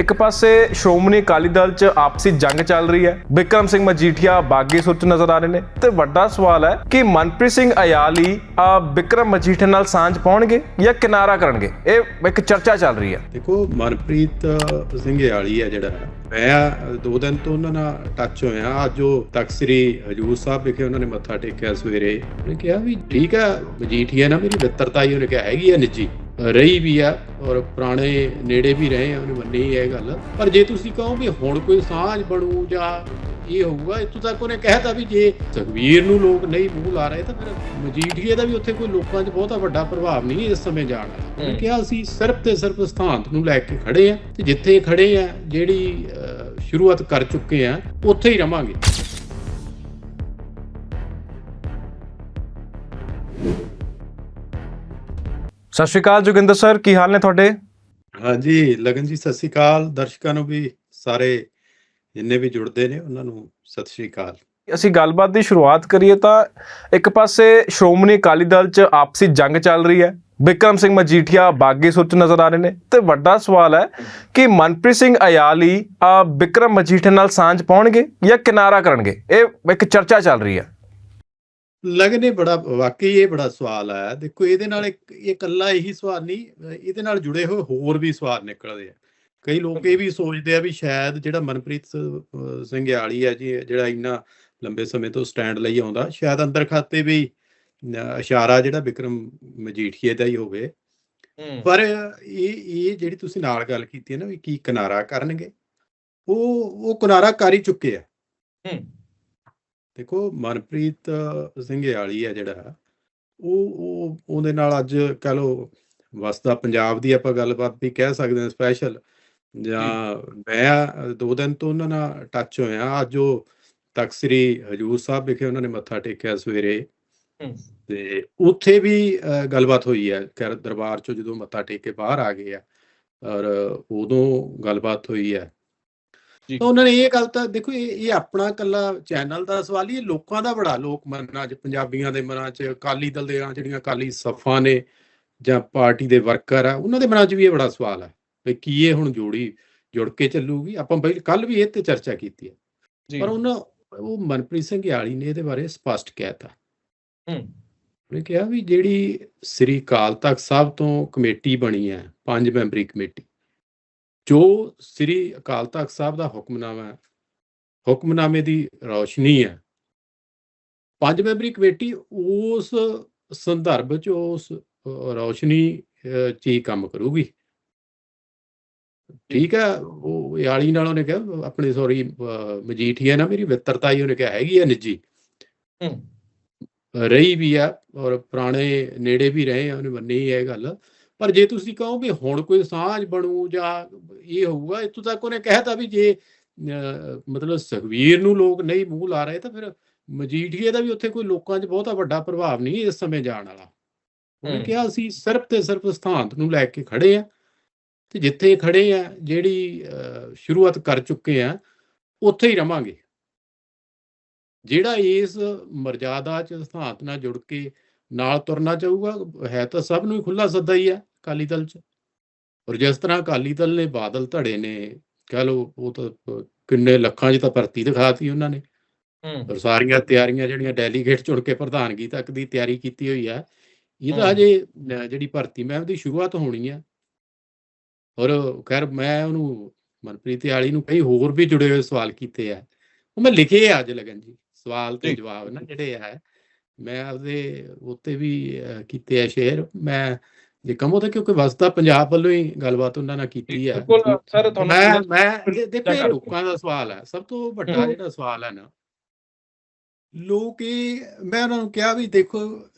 ਇੱਕ ਪਾਸੇ ਸ਼੍ਰੋਮਣੀ ਅਕਾਲੀ ਦਲ 'ਚ ਆਪਸੀ ਜੰਗ ਚੱਲ ਰਹੀ ਹੈ। ਵਿਕਰਮ ਸਿੰਘ ਮਜੀਠੀਆ ਬਾਗੀ ਸੁੱਚ ਨਜ਼ਰ ਆ ਰਹੇ ਨੇ ਤੇ ਵੱਡਾ ਸਵਾਲ ਹੈ ਕਿ ਮਨਪ੍ਰੀਤ ਸਿੰਘ ਅਯਾਲੀ ਆ ਵਿਕਰਮ ਮਜੀਠੀਆ ਨਾਲ ਸਾਂਝ ਪਾਉਣਗੇ ਜਾਂ ਕਿਨਾਰਾ ਕਰਨਗੇ? ਇਹ ਇੱਕ ਚਰਚਾ ਚੱਲ ਰਹੀ ਹੈ। ਦੇਖੋ, ਮਨਪ੍ਰੀਤ ਸਿੰਘ ਯਾਲੀ ਹੈ ਜਿਹੜਾ। ਮੈਂ ਦੋ ਦਿਨ ਤੋਂ ਉਹਨਾਂ ਨਾਲ ਟੱਚ ਹੋਇਆ। ਅੱਜ ਉਹ ਤਖਤ ਹਜੂਰ ਸਾਹਿਬ ਵਿਖੇ ਉਹਨਾਂ ਨੇ ਮੱਥਾ ਟੇਕਿਆ ਸਵੇਰੇ। ਉਹਨੇ ਕਿਹਾ ਵੀ, ਠੀਕ ਹੈ, ਮਜੀਠੀਆ ਨਾ ਮੇਰੀ ਮਿੱਤਰਤਾ ਹੀ, ਉਹਨੇ ਕਿਹਾ, ਹੈਗੀ ਆ ਨਿੱਜੀ। ਰਹੀ ਵੀ ਆ ਔਰ ਪੁਰਾਣੇ ਨੇੜੇ ਵੀ ਰਹੇ ਆ ਉਹਨੇ ਮੰਨੀ ਇਹ ਗੱਲ। ਪਰ ਜੇ ਤੁਸੀਂ ਕਹੋ ਵੀ ਹੁਣ ਕੋਈ ਸਾਂਝ ਬਣੂ ਜਾਂ ਇਹ ਹੋਊਗਾ ਇਤੋਂ ਤੱਕ ਉਹਨੇ ਕਹਿਤਾ ਵੀ ਜੇ ਸੁਖਵੀਰ ਨੂੰ ਲੋਕ ਨਹੀਂ ਮੂੰਹ ਲਾ ਰਹੇ ਤਾਂ ਫਿਰ ਮਜੀਠੀਏ ਦਾ ਵੀ ਉੱਥੇ ਕੋਈ ਲੋਕਾਂ 'ਚ ਬਹੁਤਾ ਵੱਡਾ ਪ੍ਰਭਾਵ ਨਹੀਂ ਇਸ ਸਮੇਂ ਜਾਣ ਦਾ ਉਹਨੇ ਕਿਹਾ ਅਸੀਂ ਸਿਰਫ ਤੇ ਸਿਰਫ ਸਥਾਨਤ ਨੂੰ ਲੈ ਕੇ ਖੜੇ ਆ ਤੇ ਜਿੱਥੇ ਖੜੇ ਆ ਜਿਹੜੀ ਸ਼ੁਰੂਆਤ ਕਰ ਚੁੱਕੇ ਆ ਉੱਥੇ ਹੀ ਰਵਾਂਗੇ। ਸਤਿ ਸ਼੍ਰੀ ਅਕਾਲ ਜੋਗਿੰਦਰ ਸਰ ਕੀ ਹਾਲ ਨੇ ਤੁਹਾਡੇ? ਹਾਂਜੀ ਲਗਨ ਜੀ ਸਤਿ ਸ਼੍ਰੀ ਅਕਾਲ। ਦਰਸ਼ਕਾਂ ਨੂੰ ਵੀ ਸਾਰੇ ਜਿੰਨੇ ਵੀ ਜੁੜਦੇ ਨੇ ਉਹਨਾਂ ਨੂੰ ਸਤਿ ਸ਼੍ਰੀ ਅਕਾਲ। ਅਸੀਂ ਗੱਲਬਾਤ ਦੀ ਸ਼ੁਰੂਆਤ ਕਰੀਏ ਤਾਂ ਇੱਕ ਪਾਸੇ ਸ਼੍ਰੋਮਣੀ ਅਕਾਲੀ ਦਲ 'ਚ ਆਪਸੀ ਜੰਗ ਚੱਲ ਰਹੀ ਹੈ। ਵਿਕਰਮ ਸਿੰਘ ਮਜੀਠੀਆ ਬਾਗੀ ਸੁੱਚ ਨਜ਼ਰ ਆ ਰਹੇ ਨੇ ਤੇ ਵੱਡਾ ਸਵਾਲ ਹੈ ਕਿ ਮਨਪ੍ਰੀਤ ਸਿੰਘ ਅਯਾਲੀ ਆ ਵਿਕਰਮ ਮਜੀਠੀਆ ਨਾਲ ਸਾਂਝ ਪਾਉਣਗੇ ਜਾਂ ਕਿਨਾਰਾ ਕਰਨਗੇ? ਇਹ ਇੱਕ ਚਰਚਾ ਚੱਲ ਰਹੀ ਹੈ। ਲਗਨ ਇਹ ਬੜਾ ਵਾਕਈ ਇਹ ਬੜਾ ਸਵਾਲ ਆ ਦੇਖੋ ਇਹਦੇ ਨਾਲ ਇੱਕ ਇਹ ਇਕੱਲਾ ਇਹੀ ਸਵਾਲ ਨਹੀਂ ਇਹਦੇ ਨਾਲ ਜੁੜੇ ਹੋਏ ਹੋਰ ਵੀ ਸਵਾਲ ਨਿਕਲਦੇ ਆ। ਕਈ ਲੋਕ ਇਹ ਵੀ ਸੋਚਦੇ ਆ ਵੀ ਸ਼ਾਇਦ ਜਿਹੜਾ ਮਨਪ੍ਰੀਤ ਸਿੰਘ ਯਾਲੀ ਆ ਜੀ ਜਿਹੜਾ ਇੰਨਾ ਲੰਬੇ ਸਮੇਂ ਤੋਂ ਸਟੈਂਡ ਲਈ ਆਉਂਦਾ ਸ਼ਾਇਦ ਅੰਦਰ ਖਾਤੇ ਵੀ ਇਸ਼ਾਰਾ ਜਿਹੜਾ ਵਿਕਰਮ ਮਜੀਠੀਏ ਦਾ ਹੀ ਹੋਵੇ। ਪਰ ਇਹ ਇਹ ਜਿਹੜੀ ਤੁਸੀਂ ਨਾਲ ਗੱਲ ਕੀਤੀ ਹੈ ਨਾ ਵੀ ਕੀ ਕਿਨਾਰਾ ਕਰਨਗੇ ਉਹ ਉਹ ਕਿਨਾਰਾ ਕਰ ਹੀ ਚੁੱਕੇ ਆ। ਦੇਖੋ ਮਨਪ੍ਰੀਤ ਸਿੰਘ ਯਾਲੀ ਹੈ ਜਿਹੜਾ ਉਹ ਉਹ ਉਹਦੇ ਨਾਲ ਅੱਜ ਕਹ ਲੋ ਵਸਦਾ ਪੰਜਾਬ ਦੀ ਆਪਾਂ ਗੱਲਬਾਤ ਵੀ ਕਹਿ ਸਕਦੇ ਹਾਂ ਸਪੈਸ਼ਲ ਜਾਂ ਮੈਂ ਦੋ ਦਿਨ ਤੋਂ ਉਹਨਾਂ ਨਾਲ ਟੱਚ ਹੋਇਆ। ਅੱਜ ਉਹ ਤਖਤ ਸ੍ਰੀ ਹਜੂਰ ਸਾਹਿਬ ਵਿਖੇ ਉਹਨਾਂ ਨੇ ਮੱਥਾ ਟੇਕਿਆ ਸਵੇਰੇ। ਤੇ ਉੱਥੇ ਵੀ ਗੱਲਬਾਤ ਹੋਈ ਹੈ। ਖੈਰ ਦਰਬਾਰ ਚੋਂ ਜਦੋਂ ਮੱਥਾ ਟੇਕ ਕੇ ਬਾਹਰ ਆ ਗਏ ਆ ਔਰ ਉਦੋਂ ਗੱਲਬਾਤ ਹੋਈ ਹੈ। ਤਾਂ ਉਹਨਾਂ ਨੇ ਇਹ ਗੱਲ ਤਾਂ ਦੇਖੋ ਇਹ ਇਹ ਆਪਣਾ ਕੱਲਾ ਚੈਨਲ ਦਾ ਸਵਾਲ ਹੀ ਇਹ ਲੋਕਾਂ ਦਾ ਬੜਾ ਲੋਕ ਮਨਾਂ 'ਚ ਪੰਜਾਬੀਆਂ ਦੇ ਮਨਾਂ 'ਚ ਅਕਾਲੀ ਦਲ ਦੇ ਜਿਹੜੀਆਂ ਅਕਾਲੀ ਸਫਾਂ ਨੇ ਜਾਂ ਪਾਰਟੀ ਦੇ ਵਰਕਰ ਆ ਉਹਨਾਂ ਦੇ ਮਨਾਂ 'ਚ ਵੀ ਇਹ ਬੜਾ ਸਵਾਲ ਹੈ ਵੀ ਕੀ ਇਹ ਹੁਣ ਜੋੜੀ ਜੁੜ ਕੇ ਚੱਲੂਗੀ? ਆਪਾਂ ਕੱਲ ਵੀ ਇਹ ਤੇ ਚਰਚਾ ਕੀਤੀ ਹੈ। ਪਰ ਉਹਨਾਂ ਉਹ ਮਨਪ੍ਰੀਤ ਸਿੰਘ ਯਾਲੀ ਨੇ ਇਹਦੇ ਬਾਰੇ ਸਪਸ਼ਟ ਕਹਿਤਾ ਉਹਨੇ ਕਿਹਾ ਵੀ ਜਿਹੜੀ ਸ੍ਰੀ ਅਕਾਲ ਤਖਤ ਸਾਹਿਬ ਤੋਂ ਕਮੇਟੀ ਬਣੀ ਹੈ ਪੰਜ ਮੈਂਬਰੀ ਕਮੇਟੀ ਜੋ ਸ੍ਰੀ ਅਕਾਲ ਤਖਤ ਸਾਹਿਬ ਦਾ ਹੁਕਮਨਾਮਾ ਹੈ ਹੁਕਮਨਾਮੇ ਦੀ ਰੌਸ਼ਨੀ ਹੈ। ਪੰਜ ਮੈਂਬਰੀ ਕਮੇਟੀ ਉਸ ਸੰਦਰਭ ਚ ਉਸ ਰੌਸ਼ਨੀ ਚ ਹੀ ਕੰਮ ਕਰੂਗੀ। ਠੀਕ ਹੈ ਉਹ ਯਾਲੀ ਨਾਲ ਉਹਨੇ ਕਿਹਾ ਆਪਣੀ ਸੌਰੀ ਮਜੀਠੀਆ ਨਾ ਮੇਰੀ ਮਿੱਤਰਤਾ ਹੀ ਉਹਨੇ ਕਿਹਾ ਹੈਗੀ ਆ ਨਿੱਜੀ। ਰਹੀ ਵੀ ਆ ਔਰ ਪੁਰਾਣੇ ਨੇੜੇ ਵੀ ਰਹੇ ਆ ਉਹਨੇ ਮੰਨੀ ਇਹ ਗੱਲ। ਪਰ ਜੇ ਤੁਸੀਂ ਕਹੋ ਵੀ ਹੁਣ ਕੋਈ ਸਾਂਝ ਬਣੂ ਜਾਂ ਇਹ ਹੋਊਗਾ ਇਤੋਂ ਤੱਕ ਉਹਨੇ ਕਹਿਤਾ ਵੀ ਜੇ ਮਤਲਬ ਸੁਖਵੀਰ ਨੂੰ ਲੋਕ ਨਹੀਂ ਮੂੰਹ ਲਾ ਰਹੇ ਤਾਂ ਫਿਰ ਮਜੀਠੀਏ ਦਾ ਵੀ ਉੱਥੇ ਕੋਈ ਲੋਕਾਂ 'ਚ ਬਹੁਤਾ ਵੱਡਾ ਪ੍ਰਭਾਵ ਨਹੀਂ ਇਸ ਸਮੇਂ ਜਾਣ ਵਾਲਾ। ਉਹਨੇ। ਕਿਹਾ ਅਸੀਂ ਸਿਰਫ ਤੇ ਸਿਰਫ ਸਥਾਨਤ ਨੂੰ ਲੈ ਕੇ ਖੜੇ ਆ ਤੇ ਜਿੱਥੇ ਖੜੇ ਆ ਜਿਹੜੀ ਸ਼ੁਰੂਆਤ ਕਰ ਚੁੱਕੇ ਆ ਉੱਥੇ ਹੀ ਰਵਾਂਗੇ। ਜਿਹੜਾ ਇਸ ਮਰਜ਼ਾਦਾ ਚ ਸਥਾਨਤ ਨਾਲ ਜੁੜ ਕੇ ਨਾਲ ਤੁਰਨਾ ਚਾਹੂਗਾ ਹੈ ਤਾਂ ਸਭ ਨੂੰ ਹੀ ਖੁੱਲਾ ਸੱਦਾ ਹੀ ਆ। ਅਕਾਲੀ ਦਲ ਚ। ਔਰ ਜਿਸ ਤਰ੍ਹਾਂ ਅਕਾਲੀ ਦਲ ਨੇ ਬਾਦਲ ਧੜੇ ਨੇ ਕਹ ਲਓ ਉਹ ਤਾਂ ਕਿੰਨੇ ਲੱਖਾਂ 'ਚ ਤਾਂ ਭਰਤੀ ਦਿਖਾਤੀ ਉਹਨਾਂ ਨੇ। ਔਰ ਸਾਰੀਆਂ ਤਿਆਰੀਆਂ ਜਿਹੜੀਆਂ ਡੈਲੀਗੇਟ ਚੁਣ ਕੇ ਪ੍ਰਧਾਨਗੀ ਤੱਕ ਦੀ ਤਿਆਰੀ ਕੀਤੀ ਹੋਈ ਆ ਇਹ ਤਾਂ ਹਮ। ਹਜੇ ਅਹ, ਜਿਹੜੀ ਭਰਤੀ ਮੈਂ ਦੀ ਸ਼ੁਰੂਆਤ ਹੋਣੀ ਆ। ਔਰ ਖੈਰ ਮੈਂ ਉਹਨੂੰ ਮਨਪ੍ਰੀਤ ਵਾਲੀ ਨੂੰ ਕਈ ਹੋਰ ਵੀ ਜੁੜੇ ਹੋਏ ਸਵਾਲ ਕੀਤੇ ਆ। ਉਹ ਮੈਂ ਲਿਖੇ ਆ ਅੱਜ ਲਗਨ ਜੀ ਸਵਾਲ ਤੇ। ਜਵਾਬ ਨਾ ਜਿਹੜੇ ਆ। ਮੈਂ ਆਪਦੇ ਉੱਤੇ ਵੀ ਕੀਤੇ ਆ ਸ਼ੇਅਰ। ਮੈਂ ਜੇ ਕਹੋ ਤਾਂ ਕਿਉਂਕਿ ਵਸਦਾ ਪੰਜਾਬ ਵੱਲੋਂ ਹੀ ਗੱਲਬਾਤ ਉਹਨਾਂ ਨਾਲ ਕੀਤੀ ਬਿਲਕੁਲ ਸਰ ਮੈਂ ਮੈਂ ਦੇਖੋ ਇਹ ਲੋਕਾਂ ਦਾ ਸਵਾਲ ਹੈ ਸਭ ਤੋਂ ਵੱਡਾ। ਜਿਹੜਾ ਸਵਾਲ ਹੈ ਨਾ ਲੋਕ ਇਹ ਮੈਂ ਉਹਨਾਂ ਨੂੰ ਕਿਹਾ ਵੀ ਦੇਖੋ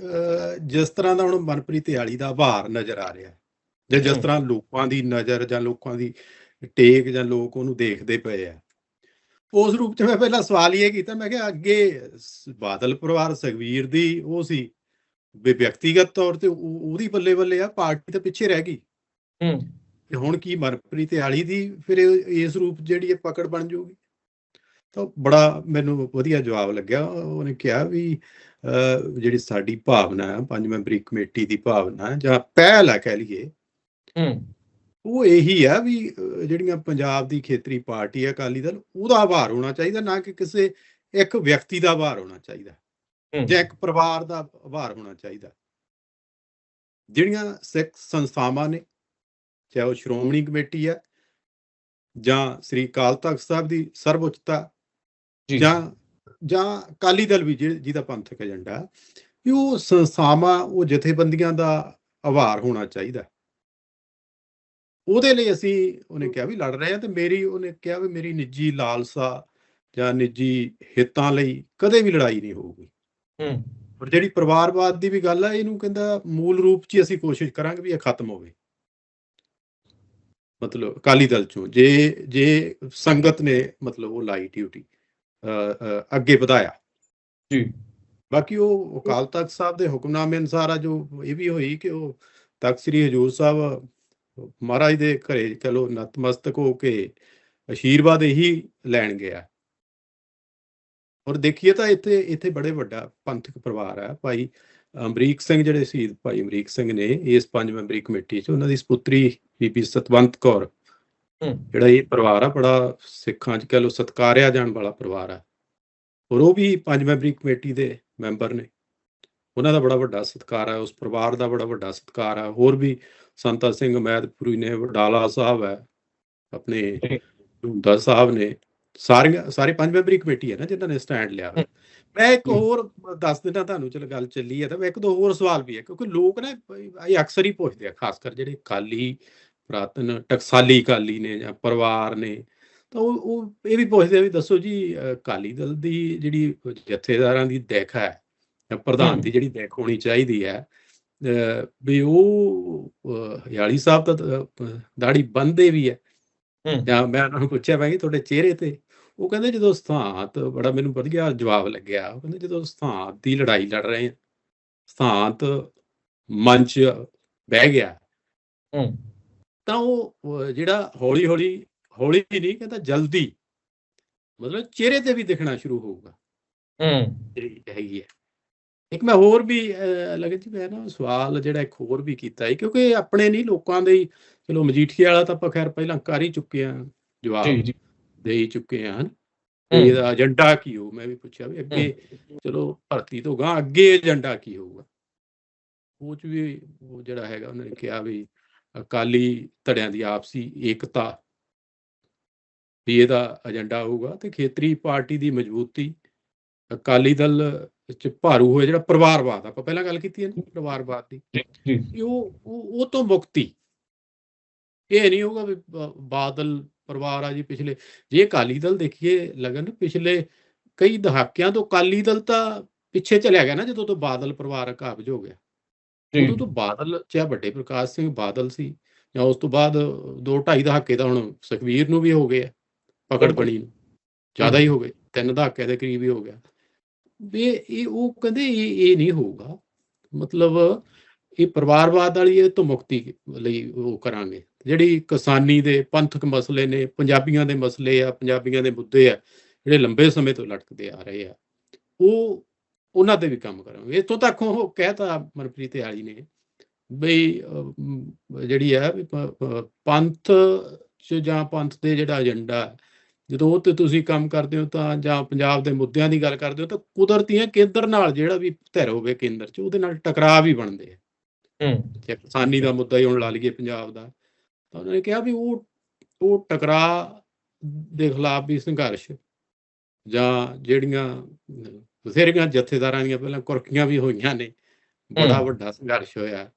ਜਿਸ ਤਰ੍ਹਾਂ ਦਾ ਹੁਣ ਮਨਪ੍ਰੀਤ ਯਾਲੀ ਦਾ ਭਾਰ ਨਜ਼ਰ ਆ ਰਿਹਾ ਜਾਂ ਜਿਸ। ਤਰ੍ਹਾਂ ਲੋਕਾਂ ਦੀ ਨਜ਼ਰ ਜਾਂ ਲੋਕਾਂ ਦੀ ਟੇਕ ਜਾਂ ਲੋਕ ਉਹਨੂੰ ਦੇਖਦੇ ਪਏ ਆ ਉਸ ਰੂਪ ਚ ਮੈਂ ਪਹਿਲਾਂ ਸਵਾਲ ਇਹ ਕੀਤਾ ਮੈਂ ਕਿਹਾ ਅੱਗੇ ਬਾਦਲ ਪਰਿਵਾਰ ਸੁਖਵੀਰ ਦੀ ਉਹ ਸੀ ਵਿਅਕਤੀਗਤ ਤੌਰ ਤੇ ਉਹ- ਉਹਦੀ ਬੱਲੇ ਬੱਲੇ ਆ ਪਾਰਟੀ ਤਾਂ ਪਿੱਛੇ ਰਹਿ ਗਈ। ਤੇ ਹੁਣ ਕੀ ਮਨਪ੍ਰੀਤ ਆਲੀ ਦੀ ਫਿਰ ਇਸ ਰੂਪ ਜਿਹੜੀ ਇਹ ਪਕੜ ਬਣ ਜਾਊਗੀ ਤਾਂ ਬੜਾ ਮੈਨੂੰ ਵਧੀਆ ਜਵਾਬ ਲੱਗਿਆ। ਉਹਨੇ ਕਿਹਾ ਵੀ ਜਿਹੜੀ ਸਾਡੀ ਭਾਵਨਾ ਹੈ ਪੰਜ ਮੈਂਬਰੀ ਕਮੇਟੀ ਦੀ ਭਾਵਨਾ ਹੈ, ਜਾਂ ਪਹਿਲ ਹੈ ਕਹਿ ਲਈਏ। ਉਹ ਇਹੀ ਆ ਵੀ ਜਿਹੜੀਆਂ ਪੰਜਾਬ ਦੀ ਖੇਤਰੀ ਪਾਰਟੀ ਹੈ ਅਕਾਲੀ ਦਲ ਉਹਦਾ ਆਭਾਰ ਹੋਣਾ ਚਾਹੀਦਾ ਨਾ ਕਿ ਕਿਸੇ ਇੱਕ ਵਿਅਕਤੀ ਦਾ ਆਭਾਰ ਹੋਣਾ ਚਾਹੀਦਾ। ਹੂੰ। ਜਾਂ ਇੱਕ ਪਰਿਵਾਰ ਦਾ ਆਭਾਰ ਹੋਣਾ ਚਾਹੀਦਾ। ਜਿਹੜੀਆਂ ਸਿੱਖ ਸੰਸਥਾਵਾਂ ਨੇ ਚਾਹੇ ਉਹ ਸ਼੍ਰੋਮਣੀ ਕਮੇਟੀ ਹੈ ਜਾਂ ਸ੍ਰੀ ਅਕਾਲ ਤਖਤ ਸਾਹਿਬ ਦੀ ਸਰਵਉੱਚਤਾ ਜੀ। ਜਾਂ ਅਕਾਲੀ ਦਲ ਵੀ ਜਿਹਦੇ- ਪੰਥਕ ਏਜੰਡਾ ਵੀ ਉਹ ਸੰਸਥਾਵਾਂ ਉਹ ਜਥੇਬੰਦੀਆਂ ਦਾ ਆਭਾਰ ਹੋਣਾ ਚਾਹੀਦਾ। ਉਹਦੇ ਲਈ ਅਸੀਂ ਉਹਨੇ ਕਿਹਾ ਵੀ ਲੜ ਰਹੇ ਆ ਤੇ ਮੇਰੀ ਉਹਨੇ ਕਿਹਾ ਵੀ ਮੇਰੀ ਨਿੱਜੀ ਲਾਲਸਾ ਜਾਂ ਨਿੱਜੀ ਹਿੱਤਾਂ ਲਈ ਕਦੇ ਵੀ ਲੜਾਈ ਨਹੀਂ ਹੋਊਗੀ। ਹੂੰ। ਪਰ ਜਿਹੜੀ ਪਰਿਵਾਰਵਾਦ ਦੀ ਵੀ ਗੱਲ ਹੈ ਇਹਨੂੰ ਕਹਿੰਦਾ ਮੂਲ ਰੂਪ 'ਚ ਅਸੀਂ ਕੋਸ਼ਿਸ਼ ਕਰਾਂਗੇ ਵੀ ਇਹ ਖਤਮ ਹੋਵੇ। ਮਤਲਬ ਅਕਾਲੀ ਦਲ ਚੋਂ ਜੇ ਜੇ ਸੰਗਤ ਨੇ ਮਤਲਬ ਉਹ ਲਾਈ ਡਿਊਟੀ ਅੱਗੇ ਵਧਾਇਆ। ਜੀ। ਬਾਕੀ ਉਹ ਅਕਾਲ ਤਖਤ ਸਾਹਿਬ ਦੇ ਹੁਕਮਨਾਮੇ ਅਨੁਸਾਰ ਆ ਜੋ ਇਹ ਵੀ ਹੋਈ ਕਿ ਉਹ ਤਖਤ ਸ੍ਰੀ ਹਜੂਰ ਸਾਹਿਬ ਮਹਾਰਾਜ ਦੇ ਘਰੇ ਚਲੋ ਨਤਮਸਤਕ ਹੋ ਕੇ ਅਸ਼ੀਰਵਾਦ ਇਹੀ ਲੈਣ ਗਿਆ। ਔਰ ਦੇਖੀਏ ਤਾਂ ਇੱਥੇ ਇੱਥੇ ਬੜੇ ਵੱਡਾ ਪੰਥਕ ਪਰਿਵਾਰ ਹੈ। ਭਾਈ ਅਮਰੀਕ ਸਿੰਘ ਜਿਹੜੇ ਸ਼ਹੀਦ ਭਾਈ ਅਮਰੀਕ ਸਿੰਘ ਨੇ ਇਸ ਪੰਜ ਮੈਂਬਰੀ ਕਮੇਟੀ 'ਚ ਉਹਨਾਂ ਦੀ ਸੁਪੁੱਤਰੀ ਬੀਬੀ ਸਤਵੰਤ ਕੌਰ। ਜਿਹੜਾ ਇਹ ਪਰਿਵਾਰ ਆ ਬੜਾ ਸਿੱਖਾਂ 'ਚ ਕਹ ਲੋ ਸਤਕਾਰਿਆ ਜਾਣ ਵਾਲਾ ਪਰਿਵਾਰ ਆ ਔਰ ਉਹ ਵੀ ਪੰਜ ਮੈਂਬਰੀ ਕਮੇਟੀ ਦੇ ਮੈਂਬਰ ਨੇ। ਉਹਨਾਂ ਦਾ ਬੜਾ ਵੱਡਾ ਸਤਿਕਾਰ ਹੈ ਉਸ ਪਰਿਵਾਰ ਦਾ ਬੜਾ ਵੱਡਾ ਸਤਿਕਾਰ ਹੈ। ਹੋਰ ਵੀ ਸੰਤਾ ਸਿੰਘ ਮੈਦਪੁਰੀ ਨੇ ਵਡਾਲਾ ਸਾਹਿਬ ਹੈ ਆਪਣੇ। ਢੂੰਦਾ ਸਾਹਿਬ ਨੇ। ਸਾਰੀਆਂ ਸਾਰੇ ਪੰਜ ਮੈਂਬਰੀ ਕਮੇਟੀ ਹੈ ਨਾ ਜਿਨ੍ਹਾਂ ਨੇ ਸਟੈਂਡ ਲਿਆ। ਮੈਂ ਇੱਕ। ਹੋਰ ਦੱਸ ਦਿੰਦਾ ਤੁਹਾਨੂੰ ਚਲ ਗੱਲ ਚੱਲੀ ਹੈ ਤਾਂ ਇੱਕ ਦੋ ਹੋਰ ਸਵਾਲ ਵੀ ਹੈ ਕਿਉਂਕਿ ਲੋਕ ਨਾ ਇਹ ਅਕਸਰ ਹੀ ਪੁੱਛਦੇ ਆ ਖਾਸ ਕਰ ਜਿਹੜੇ ਕਾਲੀ ਪ੍ਰਾਤਨ ਟਕਸਾਲੀ ਕਾਲੀ ਨੇ ਜਾਂ ਪਰਿਵਾਰ ਨੇ ਤਾਂ ਉਹ ਉਹ ਇਹ ਵੀ ਪੁੱਛਦੇ ਆ ਵੀ ਦੱਸੋ ਜੀ ਅ, ਅਕਾਲੀ ਦਲ ਦੀ ਜਿਹੜੀ ਜਥੇਦਾਰਾਂ ਦੀ ਦੇਖ ਹੈ ਜਾਂ ਪ੍ਰਧਾਨ। ਦੀ ਜਿਹੜੀ ਦੇਖ ਹੋਣੀ ਚਾਹੀਦੀ ਹੈ ਵੀ ਉਹ ਹਿਆਲੀ ਸਾਹਿਬ ਤਾਂ ਦਾੜੀ ਬੰਦੇ ਵੀ ਹੂੰ ਜਾਂ ਮੈਂ ਉਹਨਾਂ ਨੂੰ ਪੁੱਛਿਆ ਮੈਂ ਕਿ ਤੁਹਾਡੇ ਚਿਹਰੇ ਤੇ? ਉਹ ਕਹਿੰਦੇ ਜਦੋਂ ਸਥਾਂਤ ਬੜਾ ਮੈਨੂੰ ਵਧੀਆ ਜਵਾਬ ਲੱਗਿਆ। ਉਹ ਕਹਿੰਦੇ ਜਦੋਂ ਸਥਾਂਤ ਦੀ ਲੜਾਈ ਲੜ ਰਹੇ ਆ ਸਥਾਂਤ ਮੰਚ ਬਹਿ ਗਿਆ। ਤਾਂ ਉਹ ਜਿਹੜਾ ਹੌਲੀ ਹੌਲੀ ਹੌਲੀ ਨਹੀਂ ਕਹਿੰਦਾ ਜਲਦੀ ਮਤਲਬ ਚਿਹਰੇ ਤੇ ਵੀ ਦਿਖਣਾ ਸ਼ੁਰੂ ਹੋਊਗਾ। ਹੂੰ। ਜਿਹੜੀ ਹੈਗੀ ਹੈ। ਇੱਕ ਮੈਂ ਹੋਰ ਵੀ ਲਗਨ ਜੀ ਮੈਂ ਨਾ ਸਵਾਲ ਜਿਹੜਾ ਇੱਕ ਹੋਰ ਵੀ ਕੀਤਾ ਹੈ ਕਿਉਂਕਿ ਆਪਣੇ ਨਹੀਂ ਲੋਕਾਂ ਦੇ ਹੀ ਚਲੋ ਮਜੀਠੀਆ ਵਾਲਾ ਤਾਂ ਆਪਾਂ ਖੈਰ ਪਹਿਲਾਂ ਕਰ ਹੀ ਚੁੱਕੇ ਆ ਜਵਾਬ ਜੀ ਜੀ। ਦੇ ਹੀ ਚੁੱਕੇ ਆ ਹਨ। ਇਹਦਾ ਏਜੰਡਾ ਕੀ ਹੋ ਮੈਂ ਵੀ ਪੁੱਛਿਆ ਵੀ ਅੱਗੇ ਚਲੋ ਭਰਤੀ ਤੋਂ ਗਾਂ ਅੱਗੇ ਏਜੰਡਾ ਕੀ ਹੋਊਗਾ। ਉਹ ਚ ਵੀ ਉਹ ਜਿਹੜਾ ਹੈਗਾ ਉਹਨਾਂ ਨੇ ਕਿਹਾ ਵੀ ਅਕਾਲੀ ਧੜਿਆਂ ਦੀ ਆਪਸੀ ਏਕਤਾ ਵੀ ਇਹਦਾ ਏਜੰਡਾ ਹੋਊਗਾ ਤੇ ਖੇਤਰੀ ਪਾਰਟੀ ਦੀ ਮਜ਼ਬੂਤੀ ਅਕਾਲੀ ਦਲ ਚ ਭਾਰੂ ਹੋਏ ਜਿਹੜਾ ਪਰਿਵਾਰਵਾਦ ਆਪਾਂ ਪਹਿਲਾਂ ਗੱਲ ਕੀਤੀ ਹੈ ਨਾ ਪਰਿਵਾਰਵਾਦ ਦੀ। ਉਹ ਉਹ ਤੋਂ ਮੁਕਤੀ। ਇਹ ਨਹੀਂ ਹੋਗਾ ਵੀ ਬਾਦਲ ਪਰਿਵਾਰ ਆ ਜੀ ਪਿਛਲੇ। ਜੇ ਅਕਾਲੀ ਦਲ ਦੇਖੀਏ ਲਗਨ ਪਿਛਲੇ ਕਈ ਦਹਾਕਿਆਂ ਤੋਂ ਅਕਾਲੀ ਦਲ ਤਾਂ ਪਿੱਛੇ ਚਲਿਆ ਗਿਆ ਨਾ ਜਦੋਂ ਤੋਂ ਬਾਦਲ ਪਰਿਵਾਰ ਕਾਬਜ ਹੋ ਗਿਆ। ਉਦੋਂ ਤੋਂ ਬਾਦਲ ਚਾਹੇ ਵੱਡੇ ਪ੍ਰਕਾਸ਼ ਸਿੰਘ ਬਾਦਲ ਸੀ। ਜਾਂ ਉਸ ਤੋਂ ਬਾਅਦ ਦੋ ਢਾਈ ਦਹਾਕੇ ਤਾਂ ਹੁਣ ਸੁਖਵੀਰ ਨੂੰ ਵੀ ਹੋ ਗਏ ਆ ਪਕੜ। ਬਣੀ ਨੂੰ। ਜ਼ਿਆਦਾ ਹੀ ਹੋ ਗਏ ਤਿੰਨ ਦਹਾਕੇ ਦੇ ਕਰੀਬ ਹੀ ਹੋ ਗਿਆ। ਵੀ ਇਹ ਉਹ ਕਹਿੰਦੇ ਇਹ ਇਹ ਨਹੀਂ ਹੋਊਗਾ। ਮਤਲਬ ਇਹ ਪਰਿਵਾਰਵਾਦ ਵਾਲੀ ਇਹ ਤੋਂ ਮੁਕਤੀ ਲਈ ਉਹ ਕਰਾਂਗੇ। ਜਿਹੜੀ ਕਿਸਾਨੀ ਦੇ ਪੰਥਕ ਮਸਲੇ ਨੇ, ਪੰਜਾਬੀਆਂ ਦੇ ਮਸਲੇ ਆ, ਪੰਜਾਬੀਆਂ ਦੇ ਮੁੱਦੇ ਆ, ਜਿਹੜੇ ਲੰਬੇ ਸਮੇਂ ਤੋਂ ਲਟਕਦੇ ਆ ਰਹੇ ਆ, ਉਹ ਉਹਨਾਂ ਤੇ ਵੀ ਕੰਮ ਕਰਾਂਗੇ। ਇਤੋਂ ਤੱਕ ਉਹ ਕਹਿਤਾ ਮਨਪ੍ਰੀਤ ਆਲੀ ਨੇ ਬਈ ਜਿਹੜੀ ਹੈ ਵੀ ਪੰਥ ਚ ਜਾਂ ਪੰਥ ਦੇ ਜਿਹੜਾ ਏਜੰਡਾ ਜਦੋਂ ਉਹ ਤੇ ਤੁਸੀਂ ਕੰਮ ਕਰਦੇ ਹੋ ਤਾਂ ਜਾਂ ਪੰਜਾਬ ਦੇ ਮੁੱਦਿਆਂ ਦੀ ਗੱਲ ਕਰਦੇ ਹੋ ਤਾਂ ਕੁਦਰਤੀਆਂ ਕੇਂਦਰ ਨਾਲ ਜਿਹੜਾ ਵੀ ਧਿਰ ਹੋਵੇ ਕੇਂਦਰ ਚ ਉਹਦੇ ਨਾਲ ਟਕਰਾਅ ਵੀ ਬਣਦੇ ਆ ਹੂੰ ਜੇ ਕਿਸਾਨੀ ਦਾ ਮੁੱਦਾ ਹੀ ਹੁਣ ਲਾ ਲਈਏ ਪੰਜਾਬ ਦਾ ਤਾਂ ਉਹਨਾਂ ਨੇ ਕਿਹਾ ਵੀ ਉਹ ਉਹ ਟਕਰਾਅ ਦੇ ਖਿਲਾਫ ਵੀ ਸੰਘਰਸ਼ ਜਾਂ ਜਿਹੜੀਆਂ ਬਥੇਰੀਆਂ ਜਥੇਦਾਰਾਂ ਦੀਆਂ ਪਹਿਲਾਂ ਕੁਰਕੀਆਂ ਵੀ ਹੋਈਆਂ ਨੇ ਬੜਾ। ਵੱਡਾ ਸੰਘਰਸ਼ ਹੋਇਆ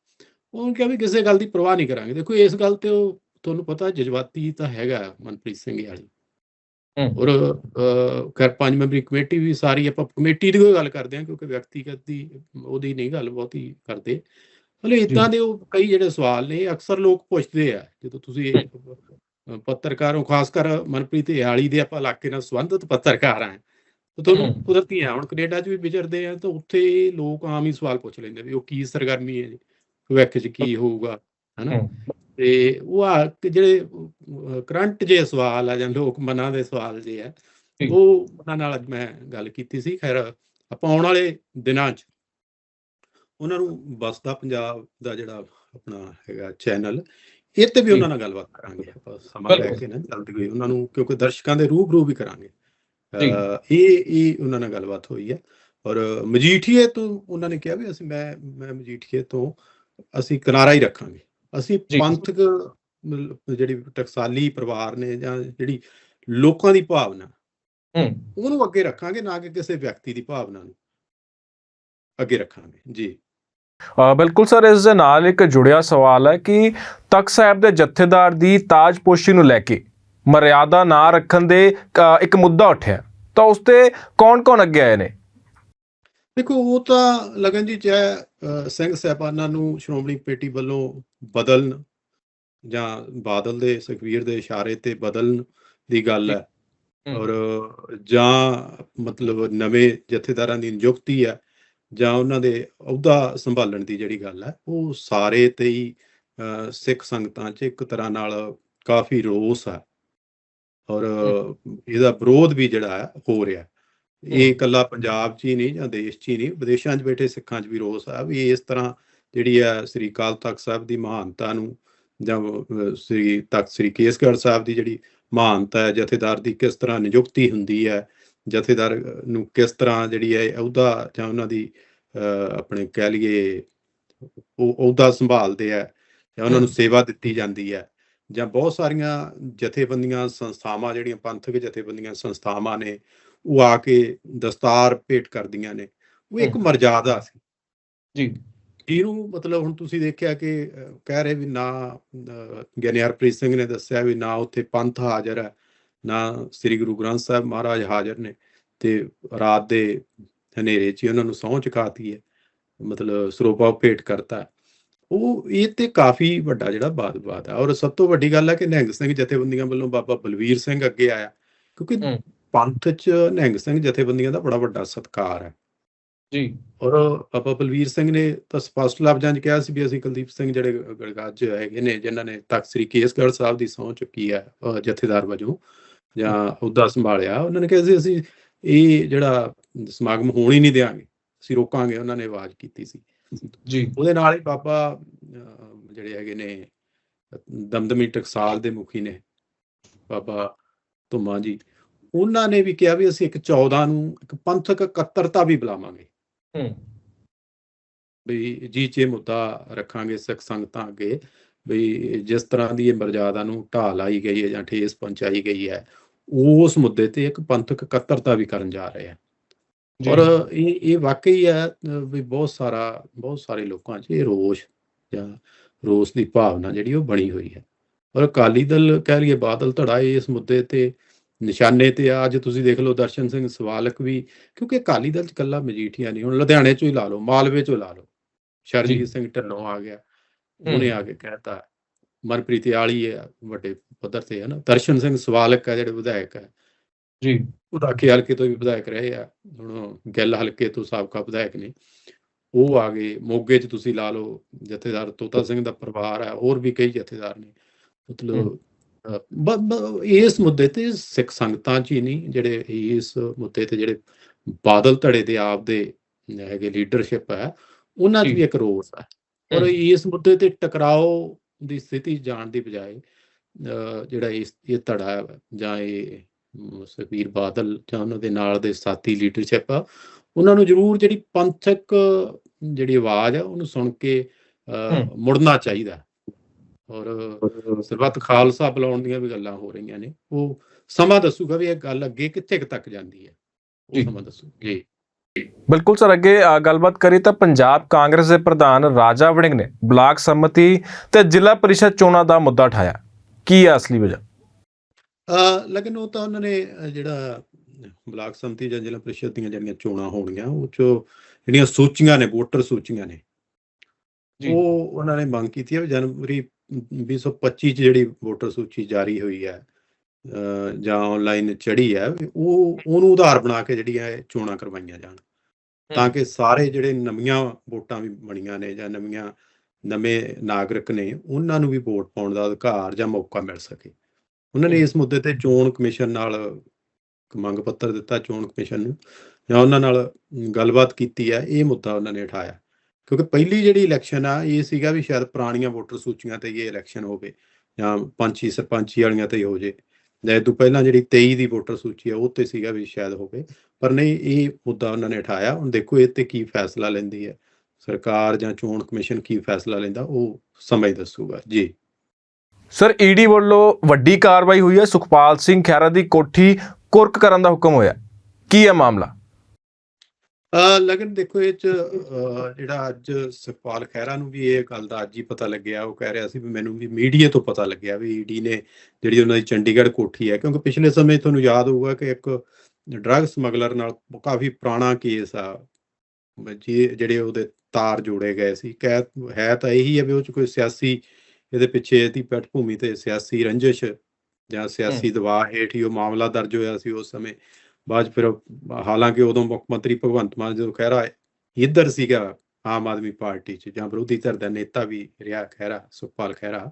ਉਹ ਕਿਹਾ ਵੀ ਕਿਸੇ ਗੱਲ ਦੀ ਪਰਵਾਹ ਨਹੀਂ ਕਰਾਂਗੇ ਦੇਖੋ ਇਸ ਗੱਲ ਤੇ ਉਹ ਤੁਹਾਨੂੰ ਪਤਾ ਜਜ਼ਬਾਤੀ ਤਾਂ ਹੈਗਾ ਮਨਪ੍ਰੀਤ ਸਿੰਘ ਵਾਲੀ। ਔਰ ਖੈਰ ਪੰਜ ਮੈਂਬਰੀ ਕਮੇਟੀ ਵੀ ਸਾਰੀ ਆਪਾਂ ਕਮੇਟੀ ਦੀ ਕੋਈ ਗੱਲ ਕਰਦੇ ਹਾਂ ਕਿਉਂਕਿ ਵਿਅਕਤੀਗਤ ਦੀ ਉਹਦੀ ਨਹੀਂ ਗੱਲ ਬਹੁਤੀ ਕਰਦੇ। ਹਲੇ ਇਦਾਂ ਦੇ ਉਹ ਕਈ ਜਿਹੜੇ ਸਵਾਲ ਨੇ ਅਕਸਰ ਲੋਕ ਪੁੱਛਦੇ ਆ। ਜਦੋਂ ਤੁਸੀਂ ਪੱਤਰਕਾਰ ਖਾਸ ਕਰ ਮਨਪ੍ਰੀਤ ਹਾਲੀ ਦੇ ਆਪਾਂ ਇਲਾਕੇ ਨਾਲ ਸੰਬੰਧਿਤ ਪੱਤਰਕਾਰ ਆ ਤਾਂ ਤੁਹਾਨੂੰ। ਕੁਦਰਤੀ ਆ ਹੁਣ ਕੈਨੇਡਾ 'ਚ ਵੀ ਵਿਚਰਦੇ ਆ ਤਾਂ ਉੱਥੇ ਲੋਕ ਆਮ ਹੀ ਸਵਾਲ ਪੁੱਛ ਲੈਂਦੇ ਵੀ ਉਹ ਕੀ ਸਰਗਰਮੀ ਹੈ ਜੀ? ਭਵਿੱਖ 'ਚ ਕੀ ਹੋਊਗਾ? ਹਨਾ। ਤੇ ਉਹ ਆ ਜਿਹੜੇ ਕਰੰਟ ਜੇ ਸਵਾਲ ਆ ਜਾਂ ਲੋਕ ਮਨਾਂ ਦੇ ਸਵਾਲ ਜੇ ਆ। ਉਹ ਉਹਨਾਂ ਨਾਲ ਅੱਜ ਮੈਂ ਗੱਲ ਕੀਤੀ ਸੀ ਖੈਰ ਆਪਾਂ ਆਉਣ ਵਾਲੇ ਦਿਨਾਂ 'ਚ ਉਹਨਾਂ ਨੂੰ ਬਸਦਾ ਪੰਜਾਬ ਦਾ ਜਿਹੜਾ ਆਪਣਾ ਹੈਗਾ ਚੈਨਲ ਇਹ ਤੇ ਵੀ। ਉਹਨਾਂ ਨਾਲ ਗੱਲਬਾਤ ਕਰਾਂਗੇ ਆਪਾਂ ਸਮਾਂ ਲੈ। ਕੇ ਨਾ ਜਲਦੀ ਹੋਈ ਉਹਨਾਂ ਨੂੰ ਕਿਉਂਕਿ ਦਰਸ਼ਕਾਂ ਦੇ ਰੂਬਰੂ ਵੀ ਕਰਾਂਗੇ ਇਹ ਇਹ ਉਹਨਾਂ ਨਾਲ ਗੱਲਬਾਤ ਹੋਈ ਹੈ ਔਰ ਮਜੀਠੀਏ ਤੋਂ ਉਹਨਾਂ ਨੇ ਕਿਹਾ ਵੀ ਅਸੀਂ ਮੈਂ ਮੈਂ ਮਜੀਠੀਏ ਤੋਂ ਅਸੀਂ ਕਿਨਾਰਾ ਹੀ ਰੱਖਾਂਗੇ ਅਸੀਂ। ਪੰਥਕ ਜਿਹੜੀ ਟਕਸਾਲੀ ਪਰਿਵਾਰ ਨੇ ਜਾਂ ਜਿਹੜੀ ਲੋਕਾਂ ਦੀ ਭਾਵਨਾ ਹੂੰ। ਉਹਨੂੰ ਅੱਗੇ ਰੱਖਾਂਗੇ ਨਾ ਕਿ ਕਿਸੇ ਵਿਅਕਤੀ ਦੀ ਭਾਵਨਾ ਨੂੰ ਅੱਗੇ ਰੱਖਾਂਗੇ। ਜੀ। ਬਿਲਕੁਲ ਸਰ ਇਸ ਦੇ ਨਾਲ ਇੱਕ ਜੁੜਿਆ ਸਵਾਲ ਹੈ ਕਿ ਤਖਤ ਸਾਹਿਬ ਦੇ ਜਥੇਦਾਰ ਦੀ ਤਾਜਪੋਸ਼ੀ ਨੂੰ ਲੈ ਕੇ ਮਰਿਆਦਾ ਨਾ ਰੱਖਣ ਦੇ ਇੱਕ ਮੁੱਦਾ ਉੱਠਿਆ। ਤਾਂ ਉਸ ਤੇ ਕੌਣ-ਕੌਣ ਅੱਗੇ ਆਏ ਨੇ? ਦੇਖੋ ਉਹ ਤਾਂ ਲਗਨ ਜੀ ਚਾਹੇ ਸਿੰਘ ਸਾਹਿਬਾਨਾਂ ਨੂੰ ਸ਼੍ਰੋਮਣੀ ਕਮੇਟੀ ਵੱਲੋਂ ਬਦਲਣ ਜਾਂ ਬਾਦਲ ਦੇ ਸੁਖਵੀਰ ਦੇ ਇਸ਼ਾਰੇ ਤੇ ਬਦਲਣ ਦੀ ਗੱਲ ਹੈ। ਔਰ ਜਾਂ ਮਤਲਬ ਨਵੇਂ ਜਥੇਦਾਰਾਂ ਦੀ ਨਿਯੁਕਤੀ ਹੈ ਜਾਂ ਉਹਨਾਂ ਦੇ ਅਹੁਦਾ ਸੰਭਾਲਣ ਦੀ ਜਿਹੜੀ ਗੱਲ ਹੈ ਉਹ ਸਾਰੇ ਤੇ ਹੀ ਸਿੱਖ ਸੰਗਤਾਂ 'ਚ ਇੱਕ ਤਰ੍ਹਾਂ ਨਾਲ ਕਾਫੀ ਰੋਸ ਹੈ। ਔਰ ਇਹਦਾ ਵਿਰੋਧ ਵੀ ਜਿਹੜਾ ਹੈ ਹੋ ਰਿਹਾ ਇਹ ਇਕੱਲਾ ਪੰਜਾਬ 'ਚ ਹੀ ਨਹੀਂ ਜਾਂ ਦੇਸ਼ 'ਚ ਹੀ ਨਹੀਂ ਵਿਦੇਸ਼ਾਂ 'ਚ ਬੈਠੇ ਸਿੱਖਾਂ 'ਚ ਵੀ ਰੋਸ ਆ ਵੀ ਇਸ ਤਰ੍ਹਾਂ ਜਿਹੜੀ ਹੈ ਸ੍ਰੀ ਅਕਾਲ ਤਖਤ ਸਾਹਿਬ ਦੀ ਮਹਾਨਤਾ ਨੂੰ ਜਾਂ ਸ੍ਰੀ ਤਖਤ ਸ੍ਰੀ ਕੇਸਗੜ੍ਹ ਸਾਹਿਬ ਦੀ ਜਿਹੜੀ ਮਹਾਨਤਾ ਹੈ ਜਥੇਦਾਰ ਦੀ ਕਿਸ ਤਰ੍ਹਾਂ ਨਿਯੁਕਤੀ ਹੁੰਦੀ ਹੈ ਜਥੇਦਾਰ ਨੂੰ ਕਿਸ ਤਰ੍ਹਾਂ ਜਿਹੜੀ ਹੈ ਅਹੁਦਾ ਜਾਂ ਉਹਨਾਂ ਦੀ ਆਪਣੇ ਕਹਿ ਲਈਏ ਉਹ ਅਹੁਦਾ ਸੰਭਾਲਦੇ ਆ ਜਾਂ ਉਹਨਾਂ ਨੂੰ। ਸੇਵਾ ਦਿੱਤੀ ਜਾਂਦੀ ਹੈ ਜਾਂ ਬਹੁਤ ਸਾਰੀਆਂ ਜਥੇਬੰਦੀਆਂ ਸੰਸਥਾਵਾਂ ਜਿਹੜੀਆਂ ਪੰਥਕ ਜਥੇਬੰਦੀਆਂ ਸੰਸਥਾਵਾਂ ਨੇ ਉਹ ਆ ਕੇ ਦਸਤਾਰ ਭੇਟ ਕਰਦੀਆਂ ਨੇ ਉਹ ਇੱਕ। ਮਰਜ਼ਾਦਾ ਸੀ ਜੀ ਇਹਨੂੰ ਮਤਲਬ ਹੁਣ ਤੁਸੀਂ ਦੇਖਿਆ ਕਿ ਕਹਿ ਰਹੇ ਵੀ ਨਾ ਗਿਆਨੀ ਹਰਪ੍ਰੀਤ ਸਿੰਘ ਨੇ ਦੱਸਿਆ ਵੀ ਨਾ ਉੱਥੇ ਪੰਥ ਹਾਜ਼ਰ ਹੈ ਨਾ ਸ੍ਰੀ ਗੁਰੂ ਗ੍ਰੰਥ ਸਾਹਿਬ ਮਹਾਰਾਜ ਹਾਜ਼ਰ ਨੇ ਤੇ ਰਾਤ ਦੇ ਹਨੇਰੇ 'ਚ ਉਹਨਾਂ ਨੂੰ ਸਹੁੰ ਚੁਕਾਤੀ ਹੈ ਮਤਲਬ ਸਰੋਪਾ ਭੇਟ ਕਰਤਾ। ਉਹ ਇਹ ਤੇ ਕਾਫੀ ਵੱਡਾ ਜਿਹੜਾ ਬਾਦ ਬਾਤ ਹੈ ਔਰ ਸਭ ਤੋਂ ਵੱਡੀ ਗੱਲ ਹੈ ਕਿ ਨਿਹੰਗ ਸਿੰਘ ਜਥੇਬੰਦੀਆਂ ਵੱਲੋਂ ਬਾਬਾ ਬਲਵੀਰ ਸਿੰਘ ਅੱਗੇ ਆਇਆ ਕਿਉਂਕਿ। ਪੰਥ 'ਚ ਨਿਹੰਗ ਸਿੰਘ ਜਥੇਬੰਦੀਆਂ ਦਾ ਬੜਾ ਵੱਡਾ ਸਤਿਕਾਰ ਹੈ ਜੀ। ਔਰ ਬਾਬਾ ਬਲਵੀਰ ਸਿੰਘ ਨੇ ਤਾਂ ਸਪਸ਼ਟ ਲਫ਼ਜ਼ਾਂ 'ਚ ਕਿਹਾ ਸੀ ਵੀ ਅਸੀਂ ਕੁਲਦੀਪ ਸਿੰਘ ਜਿਹੜੇ ਗੜਗਾਜ ਹੈਗੇ ਨੇ ਜਿਨ੍ਹਾਂ ਨੇ ਤਖਤ ਸ੍ਰੀ ਕੇਸਗੜ੍ਹ ਸਾਹਿਬ ਦੀ ਸਹੁੰ ਚੁੱਕੀ ਹੈ ਜਥੇਦਾਰ ਵਜੋਂ ਜਾਂ ਅਹੁਦਾ ਸੰਭਾਲਿਆ ਉਹਨਾਂ ਨੇ ਕਿਹਾ ਸੀ ਅਸੀਂ ਇਹ ਜਿਹੜਾ ਸਮਾਗਮ ਹੋਣ ਹੀ ਨਹੀਂ ਦਿਆਂਗੇ ਅਸੀਂ ਰੋਕਾਂਗੇ ਉਹਨਾਂ ਨੇ ਆਵਾਜ਼ ਕੀਤੀ ਸੀ। ਜੀ। ਉਹਦੇ ਨਾਲ ਹੀ ਬਾਬਾ ਜਿਹੜੇ ਹੈਗੇ ਨੇ ਦਮਦਮੀ ਟਕਸਾਲ ਦੇ ਮੁਖੀ ਨੇ ਬਾਬਾ ਧੁੰਮਾ ਜੀ। ਉਹਨਾਂ ਨੇ ਵੀ ਕਿਹਾ ਵੀ ਅਸੀਂ ਇੱਕ 14 ਨੂੰ ਇੱਕ ਪੰਥਕ ਇਕੱਤਰਤਾ ਵੀ ਬੁਲਾਵਾਂਗੇ। ਹੂੰ। ਵੀ ਜੀ ਇਹ ਮੁੱਦਾ ਰੱਖਾਂਗੇ ਸਿੱਖ ਸੰਗਤਾਂ ਅੱਗੇ ਵੀ ਜਿਸ ਤਰ੍ਹਾਂ ਦੀ ਇਹ ਮਰਜ਼ਾਦਾ ਨੂੰ ਢਾਹ ਲਾਈ ਗਈ ਹੈ ਜਾਂ ਠੇਸ ਪਹੁੰਚਾਈ ਗਈ ਹੈ ਉਸ ਮੁੱਦੇ ਤੇ ਇੱਕ ਪੰਥਕ ਇਕੱਤਰਤਾ ਵੀ ਕਰਨ ਜਾ ਰਹੇ ਆ ਜੀ। ਔਰ ਇਹ ਇਹ ਵਾਕਈ ਹੈ ਵੀ ਬਹੁਤ ਸਾਰਾ ਬਹੁਤ ਸਾਰੇ ਲੋਕਾਂ 'ਚ ਇਹ ਰੋਸ਼ ਜਾਂ ਰੋਸ ਦੀ ਭਾਵਨਾ ਜਿਹੜੀ ਉਹ ਬਣੀ ਹੋਈ ਹੈ। ਔਰ ਅਕਾਲੀ ਦਲ ਕਹਿ ਲਈਏ ਬਾਦਲ ਧੜਾ ਇਸ ਮੁੱਦੇ ਤੇ ਨਿਸ਼ਾਨੇ ਤੇ ਆ ਅੱਜ ਤੁਸੀਂ ਦੇਖ ਲਓ ਦਰਸ਼ਨ ਸਿੰਘ ਸਵਾਲਕ ਵੀ ਕਿਉਂਕਿ ਅਕਾਲੀ ਦਲ 'ਚ ਕੱਲਾ ਮਜੀਠੀਆ ਨਹੀਂ ਹੁਣ ਲੁਧਿਆਣੇ 'ਚੋਂ ਹੀ ਲਾ ਲਓ ਮਾਲਵੇ 'ਚੋਂ ਲਾ ਲਓ। ਸ਼ਰਨਜੀਤ ਸਿੰਘ ਢਿੱਲੋਂ ਆ ਗਿਆ ਉਹਨੇ ਆ ਕੇ ਕਹਿਤਾ ਮਨਪ੍ਰੀਤ ਆਲੀ ਹੈ ਵੱਡੇ ਪੱਧਰ ਤੇ ਹੈ ਨਾ ਦਰਸ਼ਨ ਸਿੰਘ ਸਵਾਲਕ ਹੈ ਜਿਹੜੇ ਵਿਧਾਇਕ ਹੈ। ਜੀ। ਉਹਦਾ ਖਿਆਲ ਕੇ ਤੋਂ ਵੀ ਵਿਧਾਇਕ ਰਹੇ ਆ ਹੁਣ ਗਿੱਲ ਹਲਕੇ ਤੋਂ ਸਾਬਕਾ ਵਿਧਾਇਕ ਨੇ। ਉਹ ਆ ਗਏ ਮੋਗੇ 'ਚ ਤੁਸੀਂ ਲਾ ਲਓ ਜਥੇਦਾਰ ਤੋਤਾ ਸਿੰਘ ਦਾ ਪਰਿਵਾਰ ਹੈ ਹੋਰ ਵੀ ਕਈ ਜਥੇਦਾਰ ਨੇ। ਮਤਲਬ ਇਸ ਮੁੱਦੇ ਤੇ ਸਿੱਖ ਸੰਗਤਾਂ 'ਚ ਹੀ ਨਹੀਂ ਜਿਹੜੇ ਇਸ ਮੁੱਦੇ ਤੇ ਜਿਹੜੇ ਬਾਦਲ ਧੜੇ ਦੇ ਆਪ ਦੇ ਹੈਗੇ ਲੀਡਰਸ਼ਿਪ ਹੈ ਉਹਨਾਂ। ਵੀ ਇੱਕ ਰੋਸ ਹੈ ਔਰ। ਇਸ ਮੁੱਦੇ ਤੇ ਟਕਰਾਓ ਦੀ ਸਥਿਤੀ ਜਾਣ ਦੀ ਬਜਾਏ ਜਿਹੜਾ ਇਸ ਇਹ ਧੜਾ ਜਾਂ ਇਹ ਅਮ, ਸੁਖਬੀਰ ਬਾਦਲ ਜਾਂ ਉਹਨਾਂ ਦੇ ਨਾਲ ਦੇ ਸਾਥੀ ਲੀਡਰਸ਼ਿਪ ਆ ਉਹਨਾਂ ਨੂੰ ਜ਼ਰੂਰ ਜਿਹੜੀ ਪੰਥਕ ਜਿਹੜੀ ਆਵਾਜ਼ ਆ ਉਹਨੂੰ ਸੁਣ ਕੇ। ਮੁੜਨਾ ਚਾਹੀਦਾ ਔਰ ਸਰਬੱਤ ਖਾਲਸਾ ਬੁਲਾਉਣ ਦੀਆਂ ਵੀ ਗੱਲਾਂ ਹੋ ਰਹੀਆਂ ਨੇ। ਉਹ ਸਮਾਂ ਦੱਸੂਗਾ ਵੀ ਇਹ ਗੱਲ ਅੱਗੇ ਕਿੱਥੇ ਤੱਕ ਜਾਂਦੀ ਹੈ। ਉਹ। ਸਮਾਂ ਦੱਸੂ ਜੀ। ਬਿਲਕੁਲ ਸਰ ਅੱਗੇ ਗੱਲਬਾਤ ਕਰੀਏ ਤਾਂ ਪੰਜਾਬ ਕਾਂਗਰਸ ਦੇ ਪ੍ਰਧਾਨ ਰਾਜਾ ਵੜਿੰਗ ਨੇ ਬਲਾਕ ਸੰਮਤੀ ਤੇ ਜ਼ਿਲ੍ਹਾ ਪਰਿਸ਼ਦ ਚੋਣਾਂ ਦਾ ਮੁੱਦਾ ਉਠਾਇਆ ਕੀ ਹੈ ਅਸਲੀ ਵਜ੍ਹਾ? ਅ ਲੇਕਿਨ ਉਹ ਤਾਂ ਉਹਨਾਂ ਨੇ ਜਿਹੜਾ ਬਲਾਕ ਸੰਮਤੀ ਜਾਂ ਜ਼ਿਲ੍ਹਾ ਪ੍ਰੀਸ਼ਦ ਦੀਆਂ ਜਿਹੜੀਆਂ ਚੋਣਾਂ ਹੋਣਗੀਆਂ ਉਹ ਚੋਂ ਜਿਹੜੀਆਂ ਸੂਚੀਆਂ ਨੇ ਵੋਟਰ ਸੂਚੀਆਂ ਨੇ। ਉਹ ਉਹਨਾਂ ਨੇ ਮੰਗ ਕੀਤੀ ਹੈ ਜਨਵਰੀ 2025 ਚ ਜਿਹੜੀ ਵੋਟਰ ਸੂਚੀ ਜਾਰੀ ਹੋਈ ਹੈ ਜਾਂ ਆਨਲਾਈਨ ਚੜੀ ਹੈ ਉਹ ਉਹਨੂੰ ਆਧਾਰ ਬਣਾ ਕੇ ਜਿਹੜੀਆਂ ਇਹ ਚੋਣਾਂ ਕਰਵਾਈਆਂ ਜਾਣ। ਤਾਂ ਕਿ ਸਾਰੇ ਜਿਹੜੇ ਨਵੀਆਂ ਵੋਟਾਂ ਵੀ ਬਣੀਆਂ ਨੇ ਜਾਂ ਨਵੀਆਂ ਨਵੇਂ ਨਾਗਰਿਕ ਨੇ ਉਹਨਾਂ ਨੂੰ ਵੀ ਵੋਟ ਪਾਉਣ ਦਾ ਅਧਿਕਾਰ ਜਾਂ ਮੌਕਾ ਮਿਲ ਸਕੇ। ਉਹਨਾਂ ਨੇ। ਇਸ ਮੁੱਦੇ ਤੇ ਚੋਣ ਕਮਿਸ਼ਨ ਨਾਲ ਮੰਗ ਪੱਤਰ ਦਿੱਤਾ ਚੋਣ ਕਮਿਸ਼ਨ ਨੂੰ ਜਾਂ ਉਹਨਾਂ ਨਾਲ ਗੱਲਬਾਤ ਕੀਤੀ ਹੈ ਇਹ ਮੁੱਦਾ ਉਹਨਾਂ ਨੇ ਉਠਾਇਆ। ਕਿਉਂਕਿ ਪਹਿਲੀ ਜਿਹੜੀ ਇਲੈਕਸ਼ਨ ਆ, ਇਹ ਸੀਗਾ ਵੀ ਸ਼ਾਇਦ ਪੁਰਾਣੀਆਂ ਵੋਟਰ ਸੂਚੀਆਂ ਤੇ ਇਹ ਇਲੈਕਸ਼ਨ ਹੋਵੇ ਜਾਂ ਪੰਚੀ ਸਰਪੰਚੀ ਵਾਲੀਆਂ ਤੇ ਹੋ ਜੇ। ਜਾਂ ਇਹ ਤੋਂ ਪਹਿਲਾਂ ਜਿਹੜੀ 23 ਦੀ ਵੋਟਰ ਸੂਚੀ ਆ, ਉਹ ਤੇ ਸੀਗਾ ਵੀ ਸ਼ਾਇਦ ਹੋਵੇ। ਪਰ ਨਹੀਂ, ਇਹ ਮੁੱਦਾ ਉਹਨਾਂ ਨੇ ਉਠਾਇਆ ਹੁਣ ਦੇਖੋ, ਇਹ ਤੇ ਕੀ ਫੈਸਲਾ ਲੈਂਦੀ ਹੈ? ਸਰਕਾਰ ਜਾਂ ਚੋਣ ਕਮਿਸ਼ਨ ਕੀ ਫੈਸਲਾ ਲੈਂਦਾ? ਉਹ ਸਮਝ ਦੱਸੂਗਾ। ਜੀ। ਸਰ ਈਡੀ ਵੱਲੋਂ ਵੱਡੀ ਕਾਰਵਾਈ ਹੋਈ ਹੈ। ਸੁਖਪਾਲ ਸਿੰਘ ਖਹਿਰਾ ਦੀ ਕੋਠੀ ਕੁਰਕ ਕਰਨ ਦਾ ਹੁਕਮ ਹੋਇਆ। ਕੀ ਹੈ ਮਾਮਲਾ? ਲੇਕਿਨ ਦੇਖੋ ਇਹ ਚ ਜਿਹੜਾ ਅੱਜ ਸੁਖਪਾਲ ਖਹਿਰਾ ਨੂੰ ਵੀ ਇਹ ਗੱਲ ਦਾ ਅੱਜ ਹੀ ਪਤਾ ਲੱਗਿਆ। ਉਹ ਕਹਿ ਰਿਹਾ ਸੀ ਵੀ ਮੈਨੂੰ ਵੀ ਮੀਡੀਆ ਤੋਂ ਪਤਾ ਲੱਗਿਆ ਵੀ ਈਡੀ ਨੇ ਜਿਹੜੀ ਉਹਨਾਂ ਦੀ ਚੰਡੀਗੜ੍ਹ ਕੋਠੀ ਹੈ ਕਿਉਂਕਿ ਪਿਛਲੇ ਸਮੇਂ ਤੁਹਾਨੂੰ ਯਾਦ ਹੋਊਗਾ ਕਿ ਇੱਕ ਡਰੱਗ ਸਮਗਲਰ ਨਾਲ ਕਾਫੀ ਪੁਰਾਣਾ ਕੇਸ ਆ। ਜਿਹੜੇ ਉਹਦੇ ਤਾਰ ਜੋੜੇ ਗਏ ਸੀ। ਕਹਿ ਹੈ ਤਾਂ ਇਹੀ ਹੈ ਵੀ ਉਹ ਚ ਕੋਈ ਸਿਆਸੀ ਇਹਦੇ ਪਿੱਛੇ ਇਹਦੀ ਪਿੱਠ ਭੂਮੀ ਤੇ ਸਿਆਸੀ ਰੰਜਿਸ਼ ਜਾਂ ਸਿਆਸੀ ਦਬਾਅ ਹੇਠ ਹੀ ਉਹ ਮਾਮਲਾ ਦਰਜ ਹੋਇਆ ਸੀ ਉਸ ਸਮੇਂ। ਬਾਅਦ ਫਿਰ ਹਾਲਾਂਕਿ ਉਦੋਂ ਮੁੱਖ ਮੰਤਰੀ ਭਗਵੰਤ ਮਾਨ ਜਦੋਂ ਖਹਿਰਾ ਇੱਧਰ ਸੀਗਾ ਆਮ ਆਦਮੀ ਪਾਰਟੀ 'ਚ ਜਾਂ ਵਿਰੋਧੀ ਧਿਰ ਦਾ ਨੇਤਾ ਵੀ ਰਿਹਾ ਖਹਿਰਾ ਸੁਖਪਾਲ ਖਹਿਰਾ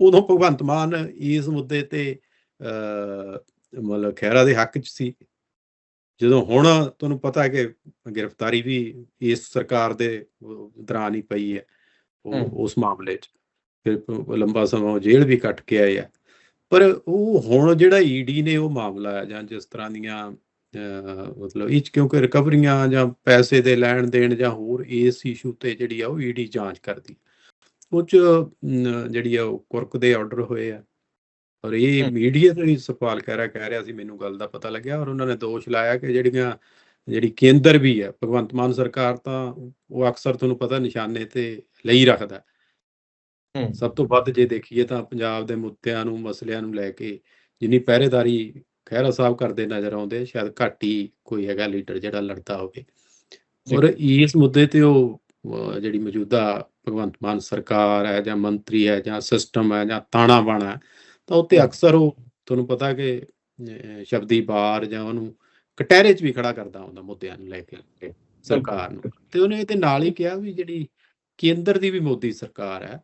ਉਦੋਂ ਭਗਵੰਤ ਮਾਨ ਇਸ ਮੁੱਦੇ ਤੇ ਮਤਲਬ ਖਹਿਰਾ ਦੇ ਹੱਕ 'ਚ ਸੀ। ਜਦੋਂ ਹੁਣ ਤੁਹਾਨੂੰ ਪਤਾ ਹੈ ਕਿ ਗ੍ਰਿਫਤਾਰੀ ਵੀ ਇਸ ਸਰਕਾਰ ਦੇ ਦੌਰਾਨ ਹੀ ਪਈ ਹੈ ਉਸ ਮਾਮਲੇ 'ਚ ਫਿਰ ਲੰਬਾ ਸਮਾਂ ਉਹ ਜੇਲ੍ਹ ਵੀ ਕੱਟ ਕੇ ਆਏ ਆ। ਪਰ ਉਹ ਹੁਣ ਜਿਹੜਾ ਈਡੀ ਨੇ ਉਹ ਮਾਮਲਾ ਹੈ ਜਾਂ ਜਿਸ ਤਰ੍ਹਾਂ ਦੀਆਂ ਮਤਲਬ ਇਹ ਕਿਉਂਕਿ ਰਿਕਵਰੀਆਂ ਜਾਂ ਪੈਸੇ ਦੇ ਲੈਣ ਦੇਣ ਜਾਂ ਹੋਰ ਇਸ ਇਸ਼ੂ ਤੇ ਜਿਹੜੀ ਆ ਉਹ ਈਡੀ ਜਾਂਚ ਕਰਦੀ ਉਹ 'ਚ ਜਿਹੜੀ ਆ ਉਹ ਕੁਰਕ ਦੇ ਆਰਡਰ ਹੋਏ ਆ। ਔਰ ਇਹ। ਮੀਡੀਆ ਤੋਂ ਸਵਾਲ ਕਹਿ ਰਿਹਾ ਕਹਿ ਰਿਹਾ ਸੀ ਮੈਨੂੰ ਗੱਲ ਦਾ ਪਤਾ ਲੱਗਿਆ ਔਰ ਉਹਨਾਂ ਨੇ ਦੋਸ਼ ਲਾਇਆ ਕਿ ਜਿਹੜੀਆਂ ਜਿਹੜੀ ਕੇਂਦਰ ਵੀ ਹੈ ਭਗਵੰਤ ਮਾਨ ਸਰਕਾਰ ਤਾਂ ਉਹ ਅਕਸਰ ਤੁਹਾਨੂੰ ਪਤਾ ਨਿਸ਼ਾਨੇ ਤੇ ਲਈ ਰੱਖਦਾ। ਸਭ ਤੋਂ ਵੱਧ ਜੇ ਦੇਖੀਏ ਤਾਂ ਪੰਜਾਬ ਦੇ ਮੁੱਦਿਆਂ ਨੂੰ ਮਸਲਿਆਂ ਨੂੰ ਲੈ ਕੇ ਜਿੰਨੀ ਪਹਿਰੇਦਾਰੀ ਖਹਿਰਾ ਸਾਹਿਬ ਕਰਦੇ ਨਜ਼ਰ ਆਉਂਦੇ ਸ਼ਾਇਦ ਘੱਟ ਹੀ ਕੋਈ ਹੈਗਾ ਲੀਡਰ ਜਿਹੜਾ ਲੜਦਾ ਹੋਵੇ। ਔਰ ਇਸ ਮੁੱਦੇ ਤੇ ਉਹ ਜਿਹੜੀ ਮੌਜੂਦਾ ਭਗਵੰਤ ਮਾਨ ਸਰਕਾਰ ਹੈ ਜਾਂ ਮੰਤਰੀ ਹੈ ਜਾਂ ਸਿਸਟਮ ਹੈ ਜਾਂ ਤਾਣਾ ਬਾਣਾ ਤਾਂ ਉੱਤੇ ਅਕਸਰ ਉਹ ਤੁਹਾਨੂੰ ਪਤਾ ਕਿ ਸ਼ਬਦੀ ਬਾਰ ਜਾਂ ਉਹਨੂੰ ਕਟਹਿਰੇ 'ਚ ਵੀ ਖੜਾ ਕਰਦਾ ਹੁੰਦਾ ਮੁੱਦਿਆਂ ਨੂੰ ਲੈ ਕੇ ਸਰਕਾਰ ਨੂੰ। ਤੇ ਉਹਨੇ ਇਹਦੇ ਨਾਲ ਹੀ ਕਿਹਾ ਵੀ ਜਿਹੜੀ ਕੇਂਦਰ ਦੀ ਵੀ ਮੋਦੀ ਸਰਕਾਰ ਹੈ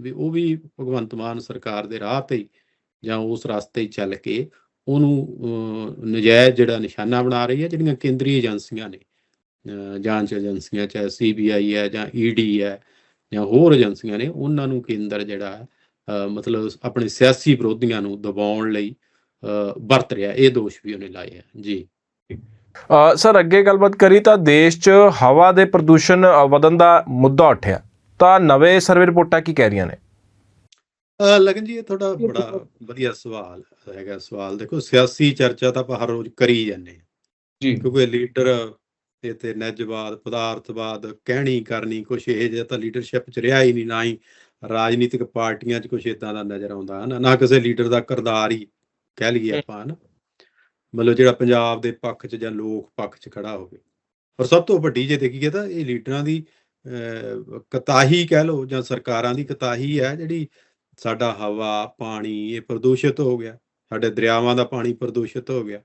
ਵੀ ਉਹ ਵੀ ਭਗਵੰਤ ਮਾਨ ਸਰਕਾਰ ਦੇ ਰਾਹ ਤੇ ਜਾਂ ਉਸ ਰਸਤੇ ਚੱਲ ਕੇ ਉਹਨੂੰ ਨਜਾਇਜ਼ ਜਿਹੜਾ ਨਿਸ਼ਾਨਾ ਬਣਾ ਰਹੀ ਹੈ, ਜਿਹੜੀਆਂ ਕੇਂਦਰੀ ਏਜੰਸੀਆਂ ਨੇ। ਜਾਂਚ ਏਜੰਸੀਆਂ, ਚਾਹੇ ਸੀਬੀਆਈ ਹੈ ਜਾਂ ਈਡੀ ਹੈ ਜਾਂ ਹੋਰ ਏਜੰਸੀਆਂ ਨੇ, ਉਹਨਾਂ ਨੂੰ ਕੇਂਦਰ ਜਿਹੜਾ ਮਤਲਬ ਆਪਣੇ ਸਿਆਸੀ ਵਿਰੋਧੀਆਂ ਨੂੰ ਦਬਾਉਣ ਲਈ ਵਰਤ ਰਿਹਾ। ਇਹ ਦੋਸ਼ ਵੀ ਉਹਨੇ ਲਾਏ ਆ। ਜੀ। ਸਰ, ਅੱਗੇ ਗੱਲਬਾਤ ਕਰੀ ਤਾਂ ਦੇਸ਼ 'ਚ ਹਵਾ ਦੇ ਪ੍ਰਦੂਸ਼ਣ ਵਧਣ ਦਾ ਮੁੱਦਾ ਉੱਠਿਆ। ਤਾਂ ਨਵੇਂ ਸਰਵੇ ਰਿਪੋਰਟਾਂ ਕੀ ਕਹਿ ਰਹੀਆਂ ਨੇ? ਲਗਨ ਜੀ ਇਹ ਤੁਹਾਡਾ ਬੜਾ ਵਧੀਆ ਸਵਾਲ ਹੈਗਾ। ਸਵਾਲ ਦੇਖੋ ਸਿਆਸੀ ਚਰਚਾ ਤਾਂ ਆਪਾਂ ਹਰ ਰੋਜ਼ ਕਰੀ ਜਾਂਦੇ ਹਾਂ। ਜੀ। ਕਿਉਂਕਿ ਲੀਡਰ ਇਹ ਤੇ ਨਜਵਾਦ ਪਦਾਰਥਵਾਦ ਕਹਿਣੀ ਕਰਨੀ ਕੁਛ ਇਹ ਜਿਹਾ ਤਾਂ ਲੀਡਰਸ਼ਿਪ ਚ ਰਿਹਾ ਹੀ ਨਹੀਂ ਨਾ ਹੀ ਰਾਜਨੀਤਿਕ ਪਾਰਟੀਆਂ ਚ ਕੁਛ ਇਦਾਂ ਦਾ ਨਜ਼ਰ ਆਉਂਦਾ ਹੈ ਨਾ ਕਿਸੇ ਲੀਡਰ ਦਾ ਕਿਰਦਾਰ ਹੀ ਕਹਿ ਲਈਏ ਆਪਾਂ ਨਾ ਮਤਲਬ ਜਿਹੜਾ ਪੰਜਾਬ ਦੇ ਪੱਖ ਚ ਜਾਂ ਲੋਕ ਪੱਖ ਚ ਖੜਾ ਹੋਵੇ। ਪਰ ਸਭ ਤੋਂ ਵੱਡੀ ਜੇ ਦੇਖੀਏ ਤਾਂ ਇਹ ਲੀਡਰਾਂ ਦੀ ਕਤਾਹੀ ਕਹਿ ਲਓ ਜਾਂ ਸਰਕਾਰਾਂ ਦੀ ਕਤਾਹੀ ਹੈ ਜਿਹੜੀ ਸਾਡਾ ਹਵਾ ਪਾਣੀ ਇਹ ਪ੍ਰਦੂਸ਼ਿਤ ਹੋ ਗਿਆ। ਸਾਡੇ ਦਰਿਆਵਾਂ ਦਾ ਪਾਣੀ ਪ੍ਰਦੂਸ਼ਿਤ ਹੋ ਗਿਆ।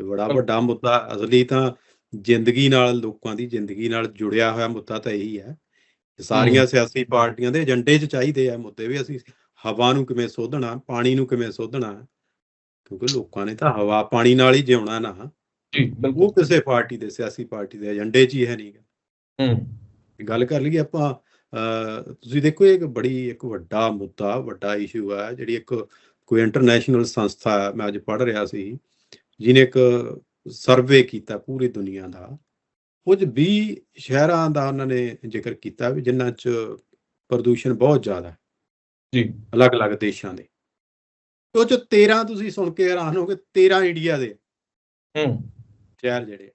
ਇਹ ਬੜਾ ਬਿਲਕੁਲ। ਵੱਡਾ ਮੁੱਦਾ ਅਸਲੀ ਤਾਂ ਜ਼ਿੰਦਗੀ ਨਾਲ ਲੋਕਾਂ ਦੀ ਜ਼ਿੰਦਗੀ ਨਾਲ ਜੁੜਿਆ ਹੋਇਆ ਮੁੱਦਾ ਤਾਂ ਇਹੀ ਹੈ। ਸਾਰੀਆਂ ਸਿਆਸੀ ਪਾਰਟੀਆਂ ਦੇ ਏਜੰਡੇ 'ਚ ਚਾਹੀਦੇ ਆ ਮੁੱਦੇ ਵੀ। ਅਸੀਂ ਹਵਾ ਨੂੰ ਕਿਵੇਂ ਸੋਧਣਾ ਪਾਣੀ ਨੂੰ ਕਿਵੇਂ ਸੋਧਣਾ ਕਿਉਂਕਿ ਲੋਕਾਂ ਨੇ ਤਾਂ ਹਵਾ ਪਾਣੀ ਨਾਲ ਹੀ ਜਿਉਣਾ ਨਾ। ਜੀ ਉਹ ਕਿਸੇ ਪਾਰਟੀ ਦੇ ਸਿਆਸੀ ਪਾਰਟੀ ਦੇ ਏਜੰਡੇ 'ਚ ਹੀ ਹੈ ਨਹੀਂ ਹੂੰ। ਗੱਲ ਕਰ ਲਈਏ ਆਪਾਂ ਤੁਸੀਂ ਦੇਖੋ ਇਹ ਇੱਕ ਬੜੀ ਇੱਕ ਵੱਡਾ ਮੁੱਦਾ ਵੱਡਾ ਇਸ਼ੂ ਹੈ ਜਿਹੜੀ ਇੱਕ ਕੋਈ ਇੰਟਰਨੈਸ਼ਨਲ ਸੰਸਥਾ ਹੈ, ਮੈਂ ਅੱਜ ਪੜ੍ਹ ਰਿਹਾ ਸੀ ਜਿਹਨੇ ਇੱਕ ਸਰਵੇ ਕੀਤਾ ਪੂਰੀ ਦੁਨੀਆ ਦਾ। ਕੁਝ 20 ਸ਼ਹਿਰਾਂ ਦਾ ਉਹਨਾਂ ਨੇ ਜ਼ਿਕਰ ਕੀਤਾ ਵੀ ਜਿਨ੍ਹਾਂ 'ਚ ਪ੍ਰਦੂਸ਼ਣ ਬਹੁਤ ਜ਼ਿਆਦਾ ਹੈ। ਜੀ। ਅਲੱਗ-ਅਲੱਗ ਦੇਸ਼ਾਂ ਦੇ। ਉਹ 'ਚ 13 ਤੁਸੀਂ ਸੁਣ ਕੇ ਹੈਰਾਨ ਹੋਗੇ 13 ਇੰਡੀਆ ਦੇ। ਹੂੰ। ਸ਼ਹਿਰ ਜਿਹੜੇ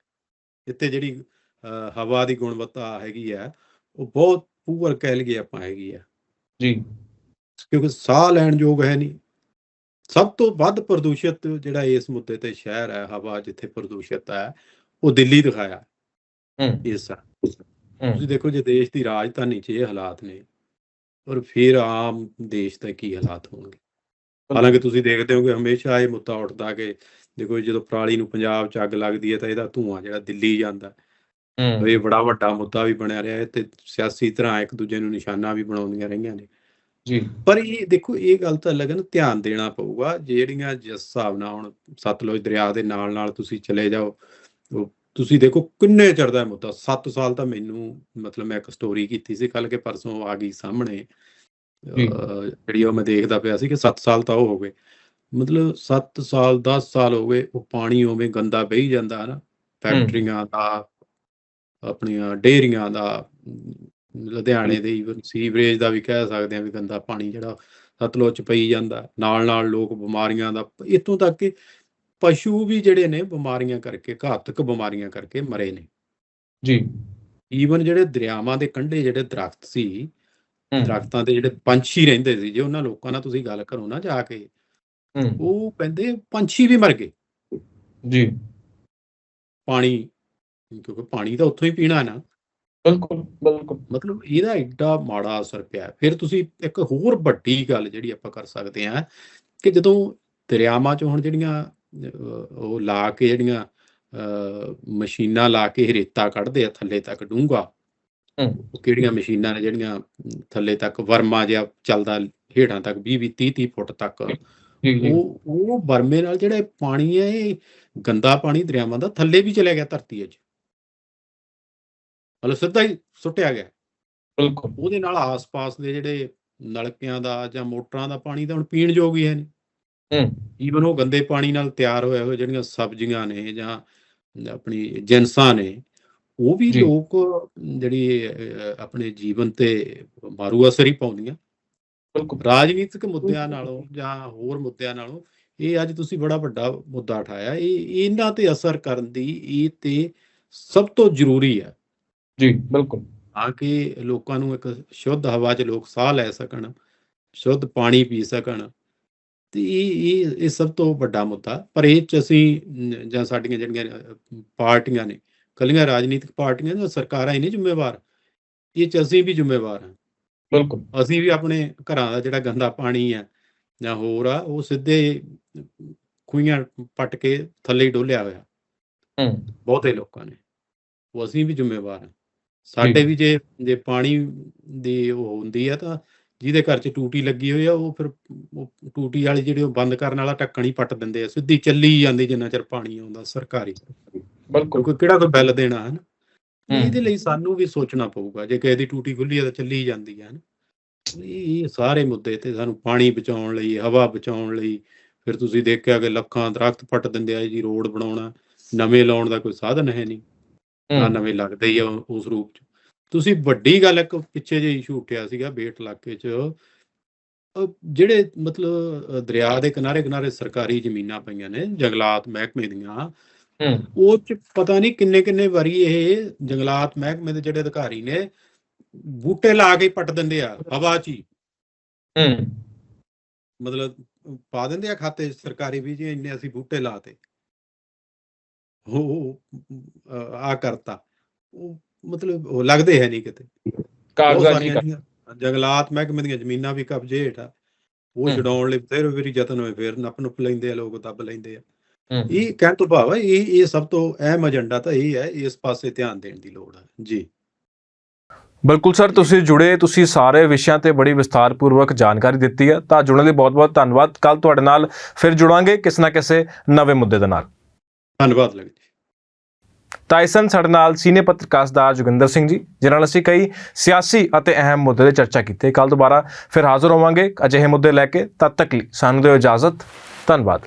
ਇੱਥੇ ਜਿਹੜੀ ਹਵਾ ਦੀ ਗੁਣਵੱਤਾ ਹੈਗੀ ਆ ਉਹ ਬਹੁਤ ਪੂਅਰ ਕਹਿ ਲਈਏ ਆਪਾਂ ਹੈਗੀ ਆ। ਜੀ। ਕਿਉਂਕਿ ਸਾਹ ਲੈਣ ਯੋਗ ਹੈ ਨਹੀਂ। ਸਭ ਤੋਂ ਵੱਧ ਪ੍ਰਦੂਸ਼ਿਤ ਜਿਹੜਾ ਇਸ ਮੁੱਦੇ ਤੇ ਸ਼ਹਿਰ ਹੈ ਹਵਾ ਜਿੱਥੇ ਪ੍ਰਦੂਸ਼ਿਤ ਹੈ ਉਹ ਦਿੱਲੀ ਦਿਖਾਇਆ। ਹੂੰ। ਇਸ ਤੁਸੀਂ ਦੇਖੋ ਜੇ ਦੇਸ਼ ਦੀ ਰਾਜਧਾਨੀ 'ਚ ਇਹ ਹਾਲਾਤ ਨੇ ਔਰ ਫਿਰ ਆਮ ਦੇਸ਼ ਦਾ ਕੀ ਹਾਲਾਤ ਹੋਣਗੇ। ਹਾਲਾਂਕਿ ਤੁਸੀਂ ਦੇਖਦੇ ਹੋਗੇ ਹਮੇਸ਼ਾ ਇਹ ਮੁੱਦਾ ਉੱਠਦਾ ਕਿ ਦੇਖੋ ਜਦੋਂ ਪਰਾਲੀ ਨੂੰ ਪੰਜਾਬ 'ਚ ਅੱਗ ਲੱਗਦੀ ਹੈ ਤਾਂ ਇਹਦਾ ਧੂਆਂ ਜਿਹੜਾ ਦਿੱਲੀ ਜਾਂਦਾ। ਹੂੰ ਇਹ ਬੜਾ ਵੱਡਾ ਮੁੱਦਾ ਵੀ ਬਣਿਆ ਰਿਹਾ ਹੈ ਤੇ ਸਿਆਸੀ ਤਰ੍ਹਾਂ ਇੱਕ ਦੂਜੇ ਨੂੰ ਨਿਸ਼ਾਨਾ ਵੀ ਬਣਾਉਂਦੀਆਂ ਰਹੀਆਂ ਨੇ। ਜੀ। ਪਰ ਇਹ ਦੇਖੋ ਇਹ ਗੱਲ ਤਾਂ ਲਗਨ ਧਿਆਨ ਦੇਣਾ ਪਊਗਾ ਜਿਹੜੀਆਂ ਜਿਸ ਹਿਸਾਬ ਨਾਲ ਹੁਣ ਸਤਲੁਜ ਦਰਿਆ ਦੇ ਨਾਲ ਨਾਲ ਤੁਸੀਂ ਚਲੇ ਜਾਓ ਤੁਸੀਂ ਦੇਖੋ ਕਿੰਨੇ ਚਿਰ ਦਾ ਮੁੱਦਾ 7 ਸਾਲ ਤਾਂ ਮੈਨੂੰ ਮਤਲਬ ਮੈਂ ਇੱਕ ਸਟੋਰੀ ਕੀਤੀ ਸੀ ਕੱਲ ਕੇ ਪਰਸੋਂ ਆ ਗਈ ਸਾਹਮਣੇ। ਜਿਹੜੀ ਉਹ ਮੈਂ ਦੇਖਦਾ ਪਿਆ ਸੀ ਕਿ 7 ਸਾਲ ਤਾਂ ਉਹ ਹੋ ਗਏ। ਮਤਲਬ 7 ਸਾਲ 10 ਸਾਲ ਹੋ ਗਏ ਉਹ ਪਾਣੀ ਉਵੇਂ ਗੰਦਾ ਵਹੀ ਜਾਂਦਾ ਹੈ ਨਾ ਫੈਕਟਰੀਆਂ ਦਾ ਆਪਣੀਆਂ ਡੇਅਰੀਆਂ ਦਾ ਲੁਧਿਆਣੇ ਦੇ ਈਵਨ ਸੀਵਰੇਜ ਦਾ ਵੀ ਕਹਿ ਸਕਦੇ ਆ ਵੀ ਗੰਦਾ ਪਾਣੀ ਜਿਹੜਾ ਸਤਲੁਜ ਚ ਪਈ ਜਾਂਦਾ ਨਾਲ ਨਾਲ ਲੋਕ ਬਿਮਾਰੀਆਂ ਦਾ ਇੱਥੋਂ ਤੱਕ ਕਿ ਪਸ਼ੂ ਵੀ ਜਿਹੜੇ ਨੇ ਬਿਮਾਰੀਆਂ ਕਰਕੇ ਘਾਤਕ ਬਿਮਾਰੀਆਂ ਕਰਕੇ ਮਰੇ ਨੇ। ਜੀ। ਈਵਨ ਜਿਹੜੇ ਦਰਿਆਵਾਂ ਦੇ ਕੰਢੇ ਜਿਹੜੇ ਦਰਖਤ ਸੀ ਦਰਖਤਾਂ ਤੇ ਜਿਹੜੇ ਪੰਛੀ ਰਹਿੰਦੇ ਸੀ ਜੇ ਉਹਨਾਂ ਲੋਕਾਂ ਨਾਲ ਤੁਸੀਂ ਗੱਲ ਕਰੋ ਨਾ ਜਾ ਕੇ ਉਹ ਕਹਿੰਦੇ ਪੰਛੀ ਵੀ ਮਰ ਗਏ। ਜੀ। ਪਾਣੀ ਕਿਉਂਕਿ ਪਾਣੀ ਤਾਂ ਉੱਥੋਂ ਹੀ ਪੀਣਾ ਹੈ ਨਾ। ਬਿਲਕੁਲ ਬਿਲਕੁਲ। ਮਤਲਬ ਇਹਦਾ ਐਡਾ ਮਾੜਾ ਅਸਰ ਪਿਆ। ਫਿਰ ਤੁਸੀਂ ਇੱਕ ਹੋਰ ਵੱਡੀ ਗੱਲ ਜਿਹੜੀ ਆਪਾਂ ਕਰ ਸਕਦੇ ਹਾਂ ਕਿ ਜਦੋਂ ਦਰਿਆਵਾਂ 'ਚ ਹੁਣ ਜਿਹੜੀਆਂ ਉਹ ਲਾ ਕੇ ਜਿਹੜੀਆਂ ਮਸ਼ੀਨਾਂ ਲਾ ਕੇ ਰੇਤਾ ਕੱਢਦੇ ਆ ਥੱਲੇ ਤੱਕ ਹੂੰ। ਉਹ ਕਿਹੜੀਆਂ ਮਸ਼ੀਨਾਂ ਨੇ ਜਿਹੜੀਆਂ ਥੱਲੇ ਤੱਕ ਵਰਮਾ ਜਿਹਾ ਚੱਲਦਾ ਹੇਠਾਂ ਤੱਕ 20 20 30 30 ਫੁੱਟ ਤੱਕ। ਉਹ ਉਹ ਵਰਮੇ ਨਾਲ ਜਿਹੜਾ ਪਾਣੀ ਹੈ ਇਹ ਗੰਦਾ ਪਾਣੀ ਦਰਿਆਵਾਂ ਦਾ ਥੱਲੇ ਵੀ ਚਲਿਆ ਗਿਆ ਧਰਤੀ 'ਚ ਮਤਲਬ ਸਿੱਧਾ ਹੀ ਸੁੱਟਿਆ ਗਿਆ। ਬਿਲਕੁਲ। ਉਹਦੇ ਨਾਲ ਆਸ-ਪਾਸ ਦੇ ਜਿਹੜੇ ਨਲਕਿਆਂ ਦਾ ਜਾਂ ਮੋਟਰਾਂ ਦਾ ਪਾਣੀ ਤਾਂ ਹੁਣ ਪੀਣ ਯੋਗ ਹੀ ਹੈ ਨਹੀਂ ਹੂੰ। ਈਵਨ ਉਹ ਗੰਦੇ ਪਾਣੀ ਨਾਲ ਤਿਆਰ ਹੋਏ ਹੋਏ ਜਿਹੜੀਆਂ ਸਬਜ਼ੀਆਂ ਨੇ ਜਾਂ ਆਪਣੀ ਜਿੰਸਾਂ ਨੇ ਉਹ ਵੀ। ਲੋਕ ਜਿਹੜੀ ਆਪਣੇ ਜੀਵਨ ਤੇ ਮਾਰੂ ਅਸਰ ਹੀ ਪਾਉਂਦੀਆਂ। ਬਿਲਕੁਲ। ਰਾਜਨੀਤਿਕ ਮੁੱਦਿਆਂ ਨਾਲੋਂ ਜਾਂ ਹੋਰ ਮੁੱਦਿਆਂ ਨਾਲੋਂ ਇਹ ਅੱਜ ਤੁਸੀਂ ਬੜਾ ਵੱਡਾ ਮੁੱਦਾ ਉਠਾਇਆ। ਇਹ ਇਹਨਾਂ ਤੇ ਅਸਰ ਕਰਨ ਦੀ ਇਹ ਤੇ ਸਭ ਤੋਂ ਜ਼ਰੂਰੀ ਹੈ। ਜੀ ਬਿਲਕੁਲ। ਤਾਂ ਕਿ ਲੋਕਾਂ ਨੂੰ ਇੱਕ ਸ਼ੁੱਧ ਹਵਾ 'ਚ ਲੋਕ ਸਾਹ ਲੈ ਸਕਣ ਸ਼ੁੱਧ ਪਾਣੀ ਪੀ ਸਕਣ ਤੇ ਇਹ ਇਹ ਇਹ ਸਭ ਤੋਂ ਵੱਡਾ ਮੁੱਦਾ। ਪਰ ਇਹ 'ਚ ਅਸੀਂ ਜਾਂ ਸਾਡੀਆਂ ਜਿਹੜੀਆਂ ਪਾਰਟੀਆਂ ਨੇ ਕੱਲੀਆਂ ਰਾਜਨੀਤਿਕ ਪਾਰਟੀਆਂ ਜਾਂ ਸਰਕਾਰਾਂ ਹੀ ਨਹੀਂ ਜ਼ਿੰਮੇਵਾਰ ਇਹ 'ਚ ਅਸੀਂ ਵੀ ਜ਼ਿੰਮੇਵਾਰ ਹਾਂ। ਬਿਲਕੁਲ। ਅਸੀਂ ਵੀ ਆਪਣੇ ਘਰਾਂ ਦਾ ਜਿਹੜਾ ਗੰਦਾ ਪਾਣੀ ਆ ਜਾਂ ਹੋਰ ਆ ਉਹ ਸਿੱਧੇ ਖੂਹੀਆਂ ਪੱਟ ਕੇ ਥੱਲੇ ਹੀ ਡੋਲਿਆ ਹੋਇਆ। ਹੂੰ। ਬਹੁਤੇ ਲੋਕਾਂ ਨੇ। ਉਹ ਅਸੀਂ ਵੀ ਜ਼ਿੰਮੇਵਾਰ ਹਾਂ। ਸਾਡੇ ਵੀ ਜੇ ਜੇ ਪਾਣੀ ਦੀ ਉਹ ਹੁੰਦੀ ਆ ਤਾਂ ਜਿਹਦੇ ਘਰ 'ਚ ਟੂਟੀ ਲੱਗੀ ਹੋਈ ਆ ਉਹ ਫਿਰ ਉਹ ਟੂਟੀ ਵਾਲੀ ਜਿਹੜੀ ਉਹ ਬੰਦ ਕਰਨ ਵਾਲਾ ਢੱਕਣ ਹੀ ਪੱਟ ਦਿੰਦੇ ਆ ਸਿੱਧੀ ਚੱਲੀ ਜਾਂਦੀ ਜਿੰਨਾ ਚਿਰ ਪਾਣੀ ਆਉਂਦਾ ਸਰਕਾਰੀ। ਬਿਲਕੁਲ। ਕਿਉਂਕਿ ਕਿਹੜਾ ਕੋਈ ਬਿੱਲ ਦੇਣਾ ਹੈ ਨਾ ਹੂੰ। ਇਹਦੇ ਲਈ ਸਾਨੂੰ ਵੀ ਸੋਚਣਾ ਪਊਗਾ ਜੇ ਕਿਸੇ ਦੀ ਟੂਟੀ ਖੁੱਲੀ ਆ ਤਾਂ ਚੱਲੀ ਜਾਂਦੀ ਹੈ ਨਾ ਇਹ ਇਹ ਸਾਰੇ ਮੁੱਦੇ ਤੇ ਸਾਨੂੰ ਪਾਣੀ ਬਚਾਉਣ ਲਈ ਹਵਾ ਬਚਾਉਣ ਲਈ ਫਿਰ ਤੁਸੀਂ ਦੇਖਿਆ ਕਿ ਲੱਖਾਂ ਦਰਖਤ ਪੱਟ ਦਿੰਦੇ ਆ ਜੀ ਰੋਡ ਬਣਾਉਣਾ ਨਵੇਂ ਲਾਉਣ ਦਾ ਕੋਈ ਸਾਧਨ ਹੈ ਨਹੀਂ। ਨਾ ਹੂੰ ਨਵੇਂ ਲੱਗਦੇ ਹੀ ਆ ਉਸ ਰੂਪ ਚ। ਤੁਸੀਂ ਵੱਡੀ ਗੱਲ ਇੱਕ ਪਿੱਛੇ ਜੇ ਇਸ਼ੂ ਉੱਠਿਆ ਸੀਗਾ ਬੇਟ ਇਲਾਕੇ ਚ। ਜਿਹੜੇ ਮਤਲਬ ਦਰਿਆ ਦੇ ਕਿਨਾਰੇ ਕਿਨਾਰੇ ਸਰਕਾਰੀ ਜ਼ਮੀਨਾਂ ਪਈਆਂ ਨੇ ਜੰਗਲਾਤ ਮਹਿਕਮੇ ਦੀਆਂ ਹੂੰ। ਉਹ ਚ ਪਤਾ ਨਹੀਂ ਕਿੰਨੇ ਕਿੰਨੇ ਵਾਰੀ ਇਹ ਜੰਗਲਾਤ ਮਹਿਕਮੇ ਦੇ ਜਿਹੜੇ ਅਧਿਕਾਰੀ ਨੇ ਬੂਟੇ ਲਾ ਕੇ ਪੱਟ ਦਿੰਦੇ ਆ ਹਵਾ 'ਚ ਹੀ। ਹੂੰ। ਮਤਲਬ ਪਾ ਦਿੰਦੇ ਆ ਖਾਤੇ ਸਰਕਾਰੀ ਵੀ ਜੀ ਇੰਨੇ ਅਸੀਂ ਬੂਟੇ ਲਾਤੇ। ਉਹ ਆ ਕਰਤਾ। ਉਹ ਮਤਲਬ ਉਹ ਲੱਗਦੇ ਹੈ ਨਹੀਂ ਕਿਤੇ। ਕਾਗਜ਼ਾਂ ਜਿਹੜੀਆਂ ਜੰਗਲਾਤ ਮਹਿਕਮੇ ਦੀਆਂ ਜ਼ਮੀਨਾਂ ਵੀ ਕਬਜ਼ੇ ਹੇਠ ਆ। ਉਹ ਹੂੰ। ਛਡਾਉਣ ਲਈ ਫਿਰ ਵੀ ਯਤਨ ਹੋਏ ਫਿਰ ਨੱਪ ਨੁੱਪ ਲੈਂਦੇ ਆ ਲੋਕ ਦੱਬ ਲੈਂਦੇ ਆ। ਹੂੰ ਇਹ ਕਹਿਣ ਤੋਂ ਭਾਵ ਹੈ ਇਹ ਇਹ ਸਭ ਤੋਂ ਅਹਿਮ ਏਜੰਡਾ ਤਾਂ ਇਹ ਹੈ ਇਸ ਪਾਸੇ ਧਿਆਨ ਦੇਣ ਦੀ ਲੋੜ ਹੈ ਜੀ। ਬਿਲਕੁਲ ਸਰ ਤੁਸੀਂ ਜੁੜੇ ਤੁਸੀਂ ਸਾਰੇ ਵਿਸ਼ਿਆਂ ਤੇ ਬੜੀ ਵਿਸਥਾਰਪੂਰਵਕ ਜਾਣਕਾਰੀ ਦਿੱਤੀ ਹੈ ਤਾਂ ਜੁੜਨ ਲਈ ਬਹੁਤ-ਬਹੁਤ ਧੰਨਵਾਦ। ਕੱਲ ਤੁਹਾਡੇ ਨਾਲ ਫਿਰ ਜੁੜਾਂਗੇ ਕਿਸੇ ਨਾ ਕਿਸੇ ਨਵੇਂ ਮੁੱਦੇ ਦੇ ਨਾਲ। ਧੰਨਵਾਦ ਲਗਤ ਜੀ। ਟਾਈਸਨ ਸਾਡੇ ਨਾਲ ਸੀਨੀਅਰ ਪੱਤਰਕਾਰ ਸਰਦਾਰ ਜੋਗਿੰਦਰ ਸਿੰਘ ਜੀ, ਜਿਨ੍ਹਾਂ ਨਾਲ ਅਸੀਂ ਕਈ ਸਿਆਸੀ ਅਤੇ ਅਹਿਮ ਮੁੱਦੇ 'ਤੇ ਚਰਚਾ ਕੀਤੀ। ਕੱਲ ਦੁਬਾਰਾ ਫਿਰ ਹਾਜ਼ਰ ਹੋਵਾਂਗੇ। ਅਜਿਹੇ ਮੁੱਦੇ ਲੈ ਕੇ ਤਦ ਤੱਕ ਲਈ ਸਾਨੂੰ ਦਿਓ ਇਜਾਜ਼ਤ। ਧੰਨਵਾਦ।